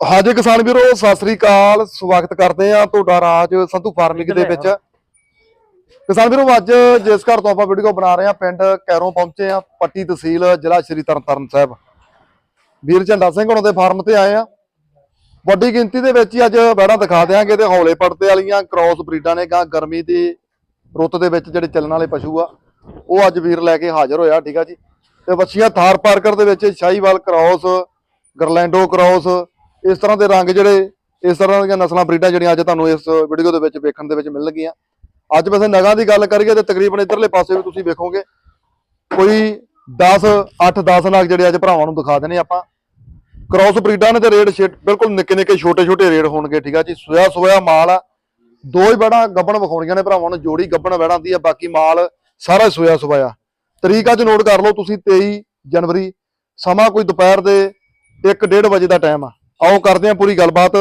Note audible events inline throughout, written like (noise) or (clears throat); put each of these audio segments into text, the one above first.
ਹਾਜੀ ਕਿਸਾਨ ਵੀਰੋ ਸਤਿ ਸ੍ਰੀ ਅਕਾਲ। ਸਵਾਗਤ ਕਰਦੇ ਆ ਤੁਹਾਡਾ ਰਾਜ ਸੰਧੂ ਫਾਰਮਿੰਗ ਦੇ ਵਿੱਚ। ਕਿਸਾਨ ਵੀਰੋ ਅੱਜ ਜਿਸ ਘਰ ਤੋਂ ਆਪਾਂ ਵੀਡੀਓ ਬਣਾ ਰਹੇ ਆ ਪਿੰਡ ਕੈਰੋਂ ਪਹੁੰਚੇ ਆ ਪੱਟੀ ਤਹਿਸੀਲ ਜ਼ਿਲ੍ਹਾ ਸ਼੍ਰੀ ਤਰਨਤਾਰਨ ਸਾਹਿਬ। ਵੀਰ ਝੰਡਾ ਸਿੰਘ ਹੁਣਾਂ ਦੇ ਫਾਰਮ ਤੇ ਆਏ ਆ ਵੱਡੀ ਗਿਣਤੀ ਦੇ ਵਿੱਚ ਹੀ ਅੱਜ ਬੈੜਾਂ ਦਿਖਾ ਦਿਆਂਗੇ ਤੇ ਹੌਲੇ ਪੜਤੇ ਵਾਲੀਆਂ ਕ੍ਰਾਸ ਬਰੀਡਾਂ ਨੇ ਗਾਂ ਗਰਮੀ ਦੀ ਰੁੱਤ ਦੇ ਵਿੱਚ ਜਿਹੜੇ ਚੱਲਣ ਵਾਲੇ ਪਸ਼ੂ ਆ ਉਹ ਅੱਜ ਵੀਰ ਲੈ ਕੇ ਹਾਜ਼ਰ ਹੋਇਆ ਠੀਕ ਆ ਜੀ। ਤੇ ਵੱਛੀਆਂ ਥਾਰ ਪਾਰਕਰ ਦੇ ਵਿੱਚ ਸ਼ਾਹੀਵਾਲ ਕ੍ਰਾਸ ਗਰਲੈਂਡੋ ਕ੍ਰਾਸ ਇਸ ਤਰ੍ਹਾਂ ਦੇ ਰੰਗ ਜਿਹੜੇ, ਇਸ ਤਰ੍ਹਾਂ ਦੀਆਂ ਨਸਲਾਂ, ਬਰੀਡਾਂ ਜਿਹੜੀਆਂ ਅੱਜ ਤੁਹਾਨੂੰ ਇਸ ਵੀਡੀਓ ਦੇ ਵਿੱਚ ਵੇਖਣ ਦੇ ਵਿੱਚ ਮਿਲਣਗੀਆਂ ਅੱਜ ਵੈਸੇ ਨਗਾਂ ਦੀ ਗੱਲ ਕਰੀਏ ਤੇ ਤਕਰੀਬਨ ਇਧਰਲੇ ਪਾਸੇ ਵੀ ਤੁਸੀਂ ਵੇਖੋਗੇ। ਕੋਈ 10 8 10 ਨਗ ਜਿਹੜੇ ਅੱਜ ਭਰਾਵਾਂ ਨੂੰ ਦਿਖਾ ਦੇਣੇ ਆਪਾਂ। ਕ੍ਰਾਸ ਬਰੀਡਾਂ ਨੇ ਤੇ ਰੇਡ ਸ਼ੇਡ ਬਿਲਕੁਲ ਨਿੱਕੇ ਨਿੱਕੇ ਛੋਟੇ ਛੋਟੇ ਰੇਡ ਹੋਣਗੇ, ਠੀਕ ਆ ਜੀ? ਸੋਇਆ ਸੋਇਆ ਮਾਲ ਆ। ਦੋ ਹੀ ਬੜਾ ਗੱਬਣ ਵਿਖਾਉਣੀਆਂ ਨੇ ਭਰਾਵਾਂ ਨੂੰ, ਜੋੜੀ ਗੱਬਣ ਵੜਾਂ ਦੀ ਆ, ਬਾਕੀ ਮਾਲ ਸਾਰਾ ਸੋਇਆ ਸੋਇਆ ਤਰੀਕ ਅੱਜ ਨੋਟ ਕਰ ਲਓ ਤੁਸੀਂ 23 ਜਨਵਰੀ, ਸਮਾਂ ਕੋਈ ਦੁਪਹਿਰ ਦੇ 1:30 ਵਜੇ ਦਾ ਟਾਈਮ ਆ। ਆਓ ਕਰਦੇ ਆ ਪੂਰੀ ਗੱਲਬਾਤ।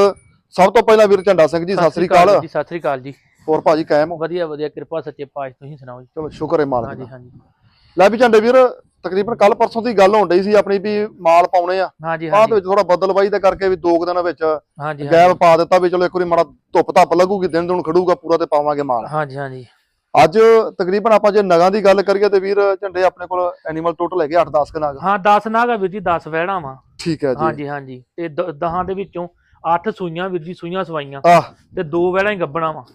ਸਭ ਤੋਂ ਪਹਿਲਾਂ ਵੀਰ ਝੰਡਾ ਸਿੰਘ ਜੀ ਸਤਿ ਸ੍ਰੀ ਅਕਾਲ। ਜੀ ਸਤਿ ਸ੍ਰੀ ਅਕਾਲ ਜੀ। ਹੋਰ ਭਾਜੀ ਕਾਇਮ ਹੋ? ਵਧੀਆ ਵਧੀਆ ਕਿਰਪਾ ਸੱਚੇ ਪਾਤਸ਼ਾਹ ਤੁਸੀਂ ਸੁਣਾਓ ਜੀ। ਚਲੋ ਸ਼ੁਕਰ ਹੈ ਮਾਲਕ ਹਾਂਜੀ ਹਾਂਜੀ। ਲੈ ਵੀ ਝੰਡੇ ਵੀਰ ਤਕਰੀਬਨ ਕੱਲ ਪਰਸੋਂ ਦੀ ਗੱਲ ਹੋਣ ਡਈ ਸੀ ਆਪਣੀ ਵੀ ਮਾਲ ਪਾਉਣੇ ਆ। ਹਾਂਜੀ ਬਾਅਦ ਵਿੱਚ ਥੋੜਾ ਬਦਲਵਾਈ ਦਾ ਕਰਕੇ ਵੀ ਦੋ ਦਿਨਾਂ ਵਿੱਚ ਗੈਪ ਪਾ ਦਿੱਤਾ ਵੀ ਚਲੋ ਇੱਕ ਵਾਰੀ ਮਾੜਾ ਧੁੱਪ ਧੱਪ ਲੱਗੂਗੀ ਦਿਨ ਦਿਨ ਖੜੂਗਾ ਪੂਰਾ ਤੇ ਪਾਵਾਂਗੇ ਮਾਲ। ਹਾਂਜੀ ਹਾਂਜੀ। ਅੱਜ ਤਕਰੀਬਨ ਆਪਾਂ ਜੇ ਨਗਾਂ ਦੀ ਗੱਲ ਕਰੀਏ ਤੇ ਵੀਰ ਝੰਡੇ ਆਪਣੇ ਕੋਲ ਐਨੀਮਲ ਟੋਟਲ ਹੈਗੇ 8-10 ਕ ਨਗ। ਹਾਂ 10 ਨਾਗਾ ਵੀਰ ਜੀ 10 ਵਹਿਣਾ ਵਾ। ਠੀਕ ਹੈ ਜੀ। ਹਾਂਜੀ ਹਾਂਜੀ। ਤੇ 10 ਦੇ ਵਿੱਚੋਂ 8 ਸੂਈਆਂ ਵੀਰ ਜੀ ਸੂਈਆਂ ਸਵਾਈਆਂ। ਆਹ। ਤੇ ਦੋ ਵਹਿਣਾ ਹੀ ਗੱਬਣਾ ਵਾ।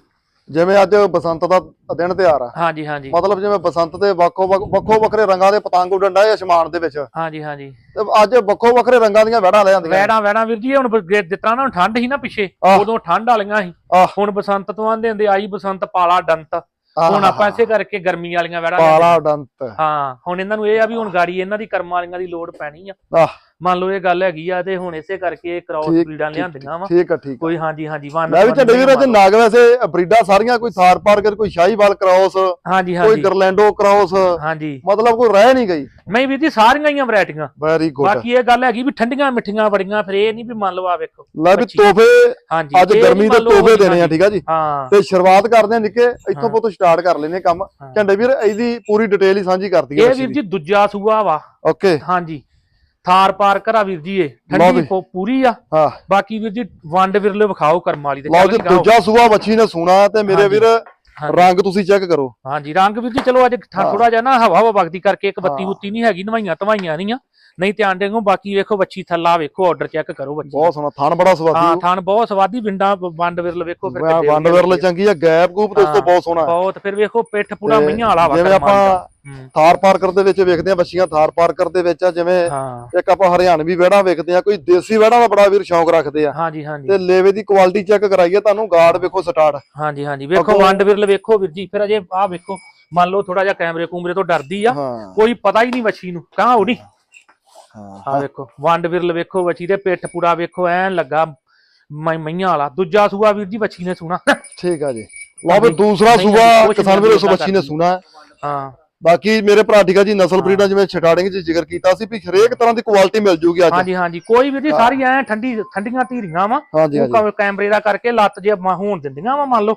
ਜਿਵੇਂ ਅੱਜ ਬਸੰਤ ਦਾ ਦਿਨ ਤਿਉਹਾਰ ਆ। ਹਾਂਜੀ ਹਾਂਜੀ। ਮਤਲਬ ਜਿਵੇਂ ਬਸੰਤ ਦੇ ਵੱਖੋ ਵੱਖ- ਵੱਖੋ ਵੱਖਰੇ ਰੰਗਾਂ ਦੇ ਪਤੰਗ ਉੱਡਣ ਡਏ ਅਸਮਾਨ ਦੇ ਵਿੱਚ। ਹਾਂਜੀ ਹਾਂਜੀ। ਤੇ ਅੱਜ ਵੱਖੋ ਵੱਖਰੇ ਰੰਗਾਂ ਦੀਆਂ ਵੜਾਂ ਲੈ ਜਾਂਦੀਆਂ ਵਹਿਣਾ ਵਹਿਣਾ ਵੀਰ ਜੀ ਹੁਣ ਤਰ੍ਹਾਂ ਨਾ ਠੰਡ ਸੀ ਨਾ ਪਿੱਛੇ। ਉਦੋਂ ਠੰਡ ਵਾਲੀਆਂ ਸੀ। ਹੁਣ ਬਸੰਤ ਤੋਂ ਆਂਦੇ ਹੁੰਦੇ ਆਈ ਬਸੰਤ ਪਾਲਾ ਡੰਤ। ਹੁਣ ਆਪਾਂ ਇਸੇ ਕਰਕੇ ਗਰਮੀ ਵਾਲੀਆਂ ਵਹਿਣਾ ਪਾਲਾ ਡੰਤ। ਹਾਂ ਹੁਣ ਇਹਨਾਂ ਨੂੰ ਇਹ ਆ ਵੀ ਹੁਣ ਗਾੜੀ ਇਹਨਾਂ ਦੀ ਕਰਮਾਂ ਵਾਲੀਆਂ ਦੀ ਲੋੜ ਪੈਣੀ ਆ। ਆਹ। ਮੰਨ ਲਓ ਇਹ ਗੱਲ ਹੈਗੀ ਆ ਤੇ ਹੁਣ ਇਸੇ ਕਰਕੇ ਇਹ ਕ੍ਰਾਸ ਬਰੀਡਾਂ ਲਿਆਂਦੀਆਂ ਵਾ। ਠੀਕ ਆ ਠੀਕ ਕੋਈ ਹਾਂਜੀ ਹਾਂਜੀ ਵਨ ਮੈਂ ਵੀ ਝੰਡੇ ਵੀਰ ਅੱਜ ਨਗ ਵੈਸੇ ਬਰੀਡਾਂ ਸਾਰੀਆਂ ਕੋਈ ਥਾਰ ਪਾਰਕਰ ਕੋਈ ਸ਼ਾਹੀਵਾਲ ਕ੍ਰਾਸ ਹਾਂਜੀ ਕੋਈ ਹਾਂਜੀ। ਗਰਲੈਂਡੋ ਕ੍ਰਾਸ ਹਾਂਜੀ। ਮਤਲਬ ਕੋਈ ਰਹਿ ਨਹੀਂ ਗਈ। ਨਹੀਂ ਵੀਰ ਜੀ ਸਾਰੀਆਂ ਹੀ ਵੈਰਾਈਟੀਆਂ। ਵੈਰੀ ਗੁੱਡ ਬਾਕੀ ਇਹ ਗੱਲ ਹੈਗੀ ਵੀ ਠੰਡੀਆਂ ਮਿੱਠੀਆਂ ਬੜੀਆਂ ਫਿਰ ਇਹ ਨਹੀਂ ਵੀ ਮੰਨ ਲਓ ਆ ਵੇਖੋ ਲੈ ਵੀ। ਤੋਹਫੇ ਹਾਂਜੀ ਅੱਜ ਗਰਮੀ ਦੇ ਤੋਹਫੇ ਦੇਣੇ ਆ। ਠੀਕ ਆ ਜੀ? ਹਾਂ। ਤੇ ਸ਼ੁਰੂਆਤ ਕਰਦੇ ਆ ਨਿੱਕੇ ਇੱਥੋਂ ਹਾਂ। ਪੁੱਤ ਸਟਾਰਟ ਕਰ ਲੈਨੇ ਕੰਮ। ਹਾਂ। ਝੰਡੇ ਵੀਰ ਇਹਦੀ ਪੂਰੀ ਡਿਟੇਲ ਹੀ ਸਾਂਝੀ ਕਰ ਦਈਏ ਇਹ ਵੀਰ ਜੀ ਦੂਜਾ ਸੂਆ ਵਾ। ਓਕੇ ਹਾਂਜੀ। ਥਾਰ ਪਾਰ ਕਰਾ ਵੀਰ ਜੀ ਇਹ ਠੰਡੀ ਪੂਰੀ ਆ ਹਾਂ ਬਾਕੀ ਵੀਰ ਜੀ ਵੰਡ ਵਿਰਲੇ ਵਿਖਾਓ ਕਰਮ ਵਾਲੀ ਤੇ ਲਓ ਜੀ। ਦੂਜਾ ਸੂਆ ਬੱਚੀ ਨੇ ਸੁਣਾ ਤੇ ਮੇਰੇ। ਵੀਰ। ਰੰਗ ਤੁਸੀਂ ਚੈੱਕ ਕਰੋ ਹਾਂਜੀ ਰੰਗ ਵੀਰ ਜੀ ਚਲੋ ਅੱਜ ਹਾਂ। ਥੋੜਾ ਜਿਹਾ ਨਾ ਹਵਾ ਹਵਾ ਵਗਦੀ ਕਰਕੇ ਇੱਕ ਬੱਤੀ ਹਾਂ। ਬੁੱਤੀ ਨਹੀਂ ਹੈਗੀ ਨਵਾਈਆਂ ਧਵਾਈਆਂ ਨਹੀਂ ਆ ਨਹੀਂ ਧਿਆਨ ਦੇਗੋ ਬਾਕੀ ਵੇਖੋ ਬੱਚੀ ਥੱਲਾ ਵੇਖੋ ਆਰਡਰ ਚੈੱਕ ਕਰੋ ਬੱਚੀ ਬਹੁਤ ਸੋਹਣਾ ਥਣ ਬੜਾ ਹਾਂ ਸਵਾਦੀ ਥਾਨ ਬਹੁਤ ਸਵਾਦੀ ਵਿੰਡਾ ਵੰਡ ਵਿਰਲ ਵੇਖੋ ਫਿਰ ਵੰਡ ਵਰਲੇ ਚੰਗੀ ਆ ਗੈਪ ਗੂਪ ਤੇ ਉਸ ਤੋਂ ਹਾਂ। ਬਹੁਤ ਸੋਹਣਾ ਹੈ। ਬਹੁਤ ਫਿਰ ਵੇਖੋ ਪਿੱਠ ਪੂਰਾ ਮਈਆਂ ਵਾਲਾ ਵਾ ਜਿਵੇਂ ਆਪਾਂ ਦਾ। ਹੂੰ, ਥਾਰ ਪਾਰਕਰ ਦੇ ਵਿੱਚ ਵੇਖਦੇ ਆ ਬੱਚੀਆਂ ਥਾਰ ਪਾਰਕਰ ਦੇ ਵਿੱਚ ਆ ਜਿਵੇਂ ਇੱਕ ਆਪਾਂ ਹਰਿਆਣਵੀ ਵਿਹੜਾ ਵੇਖਦੇ ਆ ਕੋਈ ਦੇਸੀ ਵਿਹੜਾ ਦਾ ਬੜਾ ਵੀਰ ਸ਼ੌਂਕ ਰੱਖਦੇ ਆ। ਹਾਂਜੀ ਹਾਂਜੀ। ਤੇ ਲੇਵੇ ਦੀ ਕੁਆਲਿਟੀ ਚੈੱਕ ਕਰਾਈਏ ਤੁਹਾਨੂੰ ਗਾਰਡ ਵੇਖੋ ਸਟਾਰਟ। ਹਾਂਜੀ ਹਾਂਜੀ। ਵੇਖੋ ਵੰਡ ਵਿਰਲ ਵੇਖੋ ਵੀਰ ਜੀ ਫਿਰ ਅਜੇ ਆਹ ਵੇਖੋ ਮੰਨ ਲਓ ਥੋੜਾ ਜਿਹਾ ਕੈਮਰੇ ਕੂਮਰੇ ਤੋਂ ਡਰਦੀ ਆ ਕੋਈ ਪਤਾ ਹੀ ਨਹੀਂ ਵੱਛੀ ਨੂੰ ਕਹਾਂ ਉੜੀ ਹਾਂ। ਆ ਵੇਖੋ ਵੰਡ ਵਿਰਲ ਵੇਖੋ ਵੱਛੀ ਦੇ ਪਿੱਠ ਪੂਰਾ ਵੇਖੋ ਐਨ ਲੱਗਾ ਮਈਆਂ ਵਾਲਾ। ਦੂਜਾ ਸੂਆ ਵੀਰ ਜੀ ਵੱਛੀ ਨੇ ਸੁਣਾ। ਠੀਕ ਆ ਜੀ। ਲਓ ਵੀ ਦੂਸਰਾ ਸੂਆ ਕਿਸਾਨ ਵੀਰੋ ਸੋ ਬੱਚੀ ਨੇ। ਸੁਣਾ। ਹੈ। ਬਾਕੀ ਮੇਰੇ ਭਰਾ ਠੀਕ ਆ ਜੀ ਨਸਲ। ਬਰੀਡਾਂ ਜਿਵੇਂ ਸਟਾਰਟਿੰਗ 'ਚ ਜ਼ਿਕਰ ਕੀਤਾ ਸੀ ਵੀ ਹਰੇਕ ਤਰ੍ਹਾਂ ਦੀ ਕੁਆਲਿਟੀ ਮਿਲ ਜੂਗੀ ਅੱਜ ਹਾਂਜੀ ਹਾਂਜੀ ਕੋਈ ਵੀਰ ਜੀ। ਸਾਰੀ ਐ ਠੰਡੀ ਠੰਡੀਆਂ ਧੀਰੀਆਂ ਵਾ ਕੈਮਰੇ ਦਾ ਕਰਕੇ ਲੱਤ ਜੇ ਹੋਣ ਦਿੰਦੀਆਂ ਵਾ ਮੰਨ ਲਓ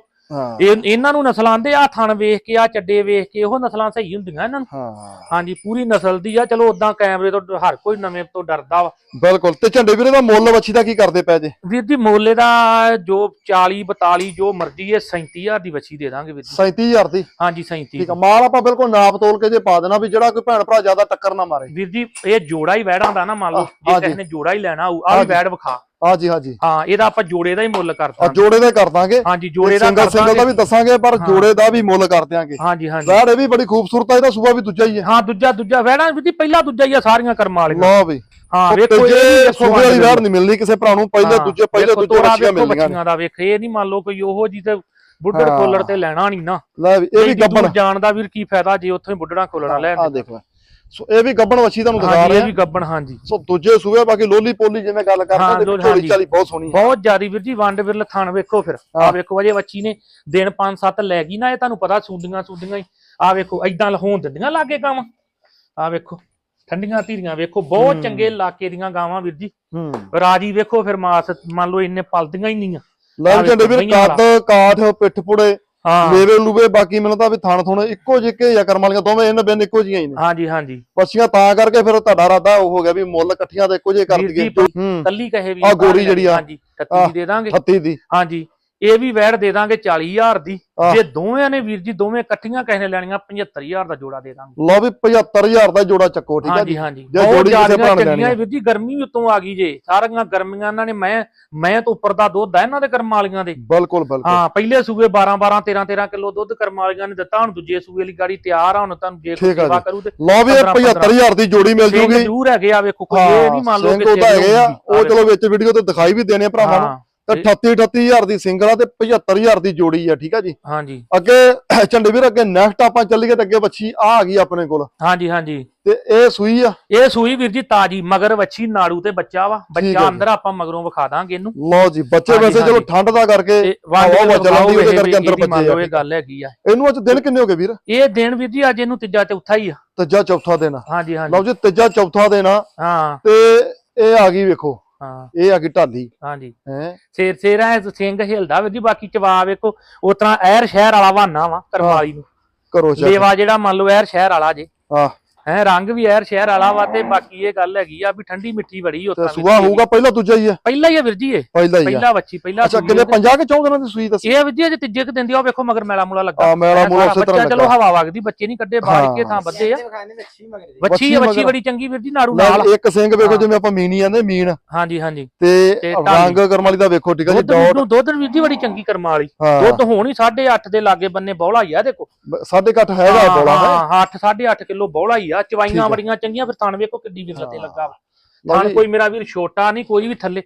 ਇਹ ਇਹਨਾਂ ਨੂੰ ਨਸਲਾਂ ਆਂਦੇ ਆ ਥਣ ਵੇਖ ਕੇ ਆ ਚੱਡੇ ਵੇਖ ਕੇ ਉਹ ਨਸਲਾਂ ਸਹੀ ਹੁੰਦੀਆਂ ਇਹਨਾਂ ਨੂੰ। ਹਾਂ। ਹਾਂਜੀ ਪੂਰੀ ਨਸਲ ਦੀ ਆ ਚਲੋ ਉਦਾਂ ਕੈਮਰੇ ਤੋਂ ਹਰ ਕੋਈ ਨਵੇਂ ਤੋਂ ਡਰਦਾ ਵਾ। ਬਿਲਕੁਲ ਤੇ ਝੰਡੇ ਵੀਰੇ ਦਾ ਮੁੱਲ ਬੱਚੀ ਦਾ ਕੀ ਕਰਦੇ ਪਏ ਜੇ? ਵੀਰ ਜੀ ਮੋਲੇ ਦਾ ਜੋ 40 42 ਜੋ ਮਰਜ਼ੀ ਹੈ 37000 ਦੀ ਵੱਛੀ ਦੇ ਦਾਂਗੇ ਵੀਰ ਜੀ। 37000 ਦੀ? ਹਾਂਜੀ 37 ਠੀਕ ਆ ਮਾਲ ਆਪਾਂ ਬਿਲਕੁਲ ਨਾਪ ਤੋਲ ਕੇ ਜੇ ਪਾ ਦੇਣਾ ਵੀ ਜਿਹੜਾ ਕੋਈ ਭੈਣ ਭਰਾ ਜ਼ਿਆਦਾ ਟੱਕਰ ਨਾ ਮਾਰੇ। ਵੀਰ ਜੀ ਇਹ ਜੋੜਾ ਹੀ ਵੈੜਾਂ ਦਾ ਨਾ ਮੰਨ ਲਓ ਜੇ। ਕਿਸੇ ਨੇ ਜੋੜਾ ਹੀ ਲੈਣਾ ਹੋਊ ਆ। ਵੈੜ ਵਿਖਾ। ਹਾਂਜੀ ਹਾਂਜੀ। ਹਾਂ ਇਹਦਾ ਆਪਾਂ ਜੋੜੇ ਦਾ ਹੀ ਮੁੱਲ ਆ ਕਰਦਾ ਜੋੜੇ ਦੇ ਕਰ ਦਾਂਗੇ। ਹਾਂਜੀ ਜੋੜੇ ਦਾ ਸਿੰਗਲ ਸਿੰਗਲ ਦਾ ਵੀ ਦੱਸਾਂਗੇ ਪਰ। ਜੋੜੇ ਦਾ ਵੀ ਮੁੱਲ ਕਰ ਦਿਆਂਗੇ। ਹਾਂਜੀ ਹਾਂਜੀ। ਵੈੜ ਇਹ ਵੀ ਬੜੀ ਖੂਬਸੂਰਤ ਆ ਇਹਦਾ ਸੂਆ ਵੀ ਦੂਜਾ ਹੀ ਹੈ ਹਾਂ ਦੂਜਾ ਦੂਜਾ। ਵੈੜਾਂ ਜੀ ਪਹਿਲਾ ਦੂਜਾ ਹੀ ਆ ਸਾਰੀਆਂ ਕਰਮਾਂ ਵਾਲੀਆਂ। ਲਓ ਵੀ। ਹਾਂ ਵੇਖੋ ਇਹ ਵੀ ਸੂਬੇ ਵਾਲੀ ਵੈੜ ਨਹੀਂ ਮਿਲਣੀ ਕਿਸੇ ਭਰਾ ਨੂੰ ਪਹਿਲੇ ਦੂਜੇ ਪਹਿਲੇ ਦੂਜੇ ਬੱਚੀਆਂ ਮਿਲਣੀਆਂ ਦਾ ਵੇਖ ਇਹ ਨਹੀਂ ਮੰਨ ਲਓ ਕੋਈ ਉਹੋ ਜੀ ਤੇ ਬੁੱਢੜ। ਕੋਲਰ ਤੇ ਲੈਣਾ ਨਹੀਂ ਨਾ। ਲੈ ਵੀ ਇਹ ਵੀ ਗੱਬਣ। ਜਾਣ ਦਾ ਵੀਰ ਕੀ ਫਾਇਦਾ ਜੇ ਉੱਥੇ ਬੁੱਢੜਾ ਕੋਲਣਾ ਲੈ ਆ ਦੇਖ ਲੈ। ਸੋ ਇਹ ਵੀ ਗੱਬਣ ਵੱਛੀ ਤੁਹਾਨੂੰ ਦਿਖਾ ਰਹੇ ਇਹ ਆ ਵੀ ਗੱਬਣ ਹਾਂਜੀ। ਸੋ ਦੂਜੇ ਸੂਬੇ ਬਾਕੀ ਲੋਲੀ ਪੋਲੀ ਜਿਵੇਂ ਗੱਲ ਹਾਂ, ਕਰਦੇ ਤੇ ਝੋਲੀ। ਚਾਲੀ ਬਹੁਤ ਸੋਹਣੀ ਹੈ। ਬਹੁਤ ਜ਼ਿਆਦੀ ਵੀਰ ਜੀ ਵੰਡ ਵਿਰਲ ਥਣ ਵੇਖੋ ਫਿਰ। ਆ ਹਾਂ। ਵੇਖੋ ਅਜੇ ਬੱਚੀ ਨੇ ਦਿਨ 5-7 ਲੈ ਗਈ ਨਾ ਇਹ ਤੁਹਾਨੂੰ ਪਤਾ ਸੁੰਡੀਆਂ ਸੁੰਡੀਆਂ ਹੀ। ਆ ਵੇਖੋ ਐਦਾਂ ਲਹੋਣ ਦਿੰਦੀਆਂ ਲਾਗੇ ਕੰਮ ਆ ਵੇਖੋ ਠੰਡੀਆਂ ਧੀਰੀਆਂ ਵੇਖੋ ਬਹੁਤ ਹੂੰ। ਚੰਗੇ ਇਲਾਕੇ ਦੀਆਂ ਗਾਵਾਂ ਵੀਰ ਜੀ। ਹੂੰ। ਰਾਜੀ ਵੇਖੋ ਫਿਰ ਮਾਸ ਮੰਨ ਲਓ ਇੰਨੇ ਪਲਦੀਆਂ ਹੀ ਨਹੀਂ ਆ। ਲੈ ਆਹ ਵੀ ਝੰਡੇ ਵੇਖੋ, ਵੀਰ ਕੱਦ ਕਾਠ ਪਿੱਠ ਪੁੜੇ ਹਾਂ। ਲੇਵੇ ਲੂਵੇ ਬਾਕੀ ਮੈਨੂੰ ਤਾਂ ਵੀ ਥਣ ਥੁਣ ਇੱਕੋ ਜਿਹੇ ਜਾਂ ਕਰਮ ਵਾਲੀਆਂ ਦੋਵੇਂ ਇਹਨਾਂ ਬਿੰਨ ਇੱਕੋ ਜਿਹੀਆਂ ਹੀ ਨੇ। ਹਾਂਜੀ ਹਾਂਜੀ। ਬੱਚੀਆਂ ਤਾਂ ਕਰਕੇ ਫਿਰ ਤੁਹਾਡਾ ਰਾਦਾ ਉਹ ਹੋ ਗਿਆ ਵੀ ਮੁੱਲ ਇਕੱਠੀਆਂ ਦੇ ਇੱਕੋ ਜਿਹੇ ਕਰ ਦਈਏ। ਕੱਲੀ ਕਹੇ ਵੀ ਆਹ ਗੋਰੀ ਜਿਹੜੀ ਆ। ਹਾਂਜੀ 38 ਦੀ ਦੇ ਦਾਂਗੇ। 38 ਦੀ। ਹਾਂਜੀ। ਇਹ ਵੀ ਵੈੜ ਦੇ ਦਾਂਗੇ 40000 ਦੀ। ਜੇ ਦੋਵੇਂ ਨੇ ਵੀਰ ਜੀ ਦੋਵੇਂ ਇਕੱਠੀਆਂ ਕਿਸੇ ਨੇ ਲੈਣੀਆਂ 75000 ਦਾ ਜੋੜਾ ਦੇ ਦਾਂਗੇ। ਲਓ ਵੀ 75000 ਦਾ ਜੋੜਾ ਚੱਕੋ ਠੀਕ ਹੈ ਜੀ? ਹਾਂਜੀ। ਜੇ ਜੋੜੀ ਕਿਸੇ ਭਰਾ ਨੇ ਲੈਣੀ। ਵੀਰ ਜੀ ਗਰਮੀ ਵੀ ਉਤੋਂ ਆ ਗਈ ਜੇ। ਸਾਰੀਆਂ ਗਰਮੀਆਂ ਇਹਨਾਂ ਨੇ ਮੈਂ ਮੈਂ ਤੋਂ ਉੱਪਰ ਦਾ ਦੁੱਧ ਆ ਇਹਨਾਂ ਦੇ ਕਰਮ ਵਾਲੀਆਂ ਦੇ। ਬਿਲਕੁਲ ਬਿਲਕੁਲ। ਹਾਂ ਪਹਿਲੇ ਸੂਏ 12 12 13 13 ਕਿਲੋ ਦੁੱਧ ਕਰਮ ਵਾਲੀਆਂ ਨੇ ਦਿੱਤਾ। ਹੁਣ ਦੂਜੇ ਸੂਏ ਲਈ ਗਾੜੀ ਤਿਆਰ ਆ ਹੁਣ ਤੁਹਾਨੂੰ ਜੇ ਕੋਈ ਸੇਵਾ। ਕਰੂ ਤੇ ਲਓ ਵੀ ਇਹ 15 75000 ਦੀ ਜੋੜੀ ਮਿਲ ਜੂਗੀ। ਜ਼ਰੂਰ ਹੈਗੇ ਆ ਵੇਖੋ ਕੋਈ ਇਹ ਨਹੀਂ ਮੰਨ ਲਓ ਸਿੰਘ ਉਹਦਾ ਹੈਗੇ ਆ। ਉਹ ਚਲੋ ਵਿੱਚ ਵੀਡੀਓ ਤੇ ਦਿਖਾਈ ਵੀ ਦੇਣੇ ਭਰਾਵਾਂ ਨੂੰ। ਤੇ 38 38000 ਦੀ ਸਿੰਗਲ ਆ ਤੇ 75000 ਦੀ ਜੋੜੀ ਆ ਠੀਕ ਆ ਜੀ? ਹਾਂਜੀ। ਅੱਗੇ (clears throat) ਝੰਡੇ ਵੀਰ ਅੱਗੇ ਨੈਕਸਟ ਆਪਾਂ ਚੱਲੀਏ ਤੇ ਅੱਗੇ ਬੱਚੀ ਆ ਆ ਗਈ ਆਪਣੇ ਕੋਲ। ਹਾਂਜੀ ਹਾਂਜੀ। ਤੇ ਇਹ ਸੂਈ ਆ? ਇਹ ਸੂਈ ਵੀਰ ਜੀ ਤਾਜੀ ਮਗਰ ਵੱਛੀ ਨਾੜੂ ਤੇ ਬੱਚਾ ਵਾ। ਬੱਚਾ ਅੰਦਰ ਆਪਾਂ ਮਗਰੋਂ ਵਿਖਾ ਦਾਂਗੇ ਇਹਨੂੰ। ਲਓ ਜੀ ਬੱਚੇ ਵੈਸੇ ਚਲੋ। ਠੰਡ ਦਾ ਕਰਕੇ ਕੇ ਹਵਾ ਚੱਲਦੀ ਉਹਦੇ ਕਰਕੇ ਅੰਦਰ ਬੱਚੇ ਆ ਇਹ ਗੱਲ ਹੈਗੀ ਆ। ਇਹਨੂੰ ਅੱਜ ਦਿਨ ਕਿੰਨੇ ਹੋ ਗਏ ਵੀਰ? ਇਹ ਦਿਨ ਵੀਰ ਜੀ ਅੱਜ ਇਹਨੂੰ ਤੀਜਾ ਚੌਥਾ ਹੀ ਆ। ਤੀਜਾ ਚੌਥਾ ਦਿਨ। ਹਾਂਜੀ ਹਾਂਜੀ। ਲਓ ਜੀ ਤੀਜਾ ਚੌਥਾ ਦਿਨ ਆ। ਹਾਂ। ਤੇ ਇਹ ਆ ਗਈ ਵੇਖੋ। ਹਾਂ। ਇਹ ਆ ਗਈ ਢਾਲੀ। ਹਾਂਜੀ। ਹੈ? ਸੇਰ ਸੇਰਾ ਐ ਸਿੰਘ ਹਿਲਦਾ ਵੀਰ ਜੀ ਬਾਕੀ ਚਵਾ ਵੇਖੋ ਉਸ ਤਰ੍ਹਾਂ ਐਰ ਸ਼ਹਿਰ ਵਾਲਾ ਬਹਾਨਾ ਵਾ ਕਰਵਾਲੀ ਨੂੰ। ਕਰੋ ਚੱਕ ਲੇਵਾ ਜਿਹੜਾ ਮੰਨ ਲਓ ਐਰ ਸ਼ਹਿਰ ਵਾਲਾ ਜੇ। ਆ ਹੈ ਰੰਗ ਵੀ ਐਰ ਸ਼ਹਿਰ ਵਾਲਾ ਵਾ ਤੇ ਬਾਕੀ ਇਹ ਗੱਲ ਹੈਗੀ ਆ ਵੀ ਠੰਡੀ ਮਿੱਠੀ ਬੜੀ ਉੱਤਾਂ ਸੂਆ ਹੋਊਗਾ ਪਹਿਲਾ ਦੂਜਾ ਹੀ ਆ। ਪਹਿਲਾ ਹੀ ਆ ਵੀਰ ਜੀ ਇਹ। ਪਹਿਲਾ ਹੀ ਆ। ਪਹਿਲਾ ਵੱਛੀ ਪਹਿਲਾ ਅੱਛਾ ਕਿੰਨੇ ਇਹਦੇ। 50 ਕਿ 14 ਦਿਨਾਂ ਦੀ ਸੂਈ ਦੱਸੀ? ਇਹ ਵੀਰ ਜੀ ਅਜੇ ਤੀਜੇ ਕੁ ਦਿਨ ਦੀ ਆ ਉਹ ਵੇਖੋ ਮਗਰ ਮੈਲਾ ਮੂਲਾ ਲੱਗਾ। ਆ ਮੇਲਾ ਮੂਲਾ ਉਸੇ ਤਰ੍ਹਾਂ ਬੱਚਾ ਚਲੋ ਲੱਗਾ। ਹਵਾ ਵਗਦੀ ਬੱਚੇ ਨਹੀਂ ਕੱਢੇ ਬਾਹਰ ਕੇ ਥਾਂ ਬੱਦੇ ਆ। ਵੱਛੀ ਵੱਛੀ ਆ, ਮਗਰ। ਬੜੀ ਚੰਗੀ ਵੀਰ ਜੀ ਨਾੜੂ ਨਾਲ ਨਾਲ। ਇੱਕ ਸਿੰਘ ਵੇਖੋ। ਜਿਵੇਂ ਆਪਾਂ ਮੀਨੀ ਆਂਦੇ ਮੀਨ ਹਾਂਜੀ ਹਾਂਜੀ। ਤੇ ਰੰਗ ਕਰਮ ਵਾਲੀ ਦਾ ਵੇਖੋ ਠੀਕ ਹੈ ਜੀ ਦੁੱਧ ਡਾਟ। ਨੂੰ ਦੁੱਧ ਵੀਰ ਜੀ ਬੜੀ ਚੰਗੀ ਕਰਮਾ ਵਾਲੀ। ਹਾਂ। ਦੁੱਧ ਹੋਣੀ 8.5 ਦੇ ਲਾਗੇ ਬੰਨੇ ਬੌਲਾ ਹੀ ਆ ਦੇਖੋ। ਸਾਢੇ ਘੱਟ ਹੈਗਾ ਬੋਲਾ ਹਾਂ। 8 8.5 ਕਿਲੋ ਬੌਲਾ ਹੀ ਆ ਚਵਾਈਆਂ। ਬੜੀਆਂ ਚੰਗੀਆਂ ਫਿਰ ਥਣ ਵੇਖੋ ਕਿੱਡੀ ਵਿੰਗਾ ਤੇ। ਲੱਗਾ ਥਣ। ਕੋਈ ਮੇਰਾ ਵੀਰ ਛੋਟਾ ਨਹੀਂ ਕੋਈ ਵੀ ਥੱਲੇ।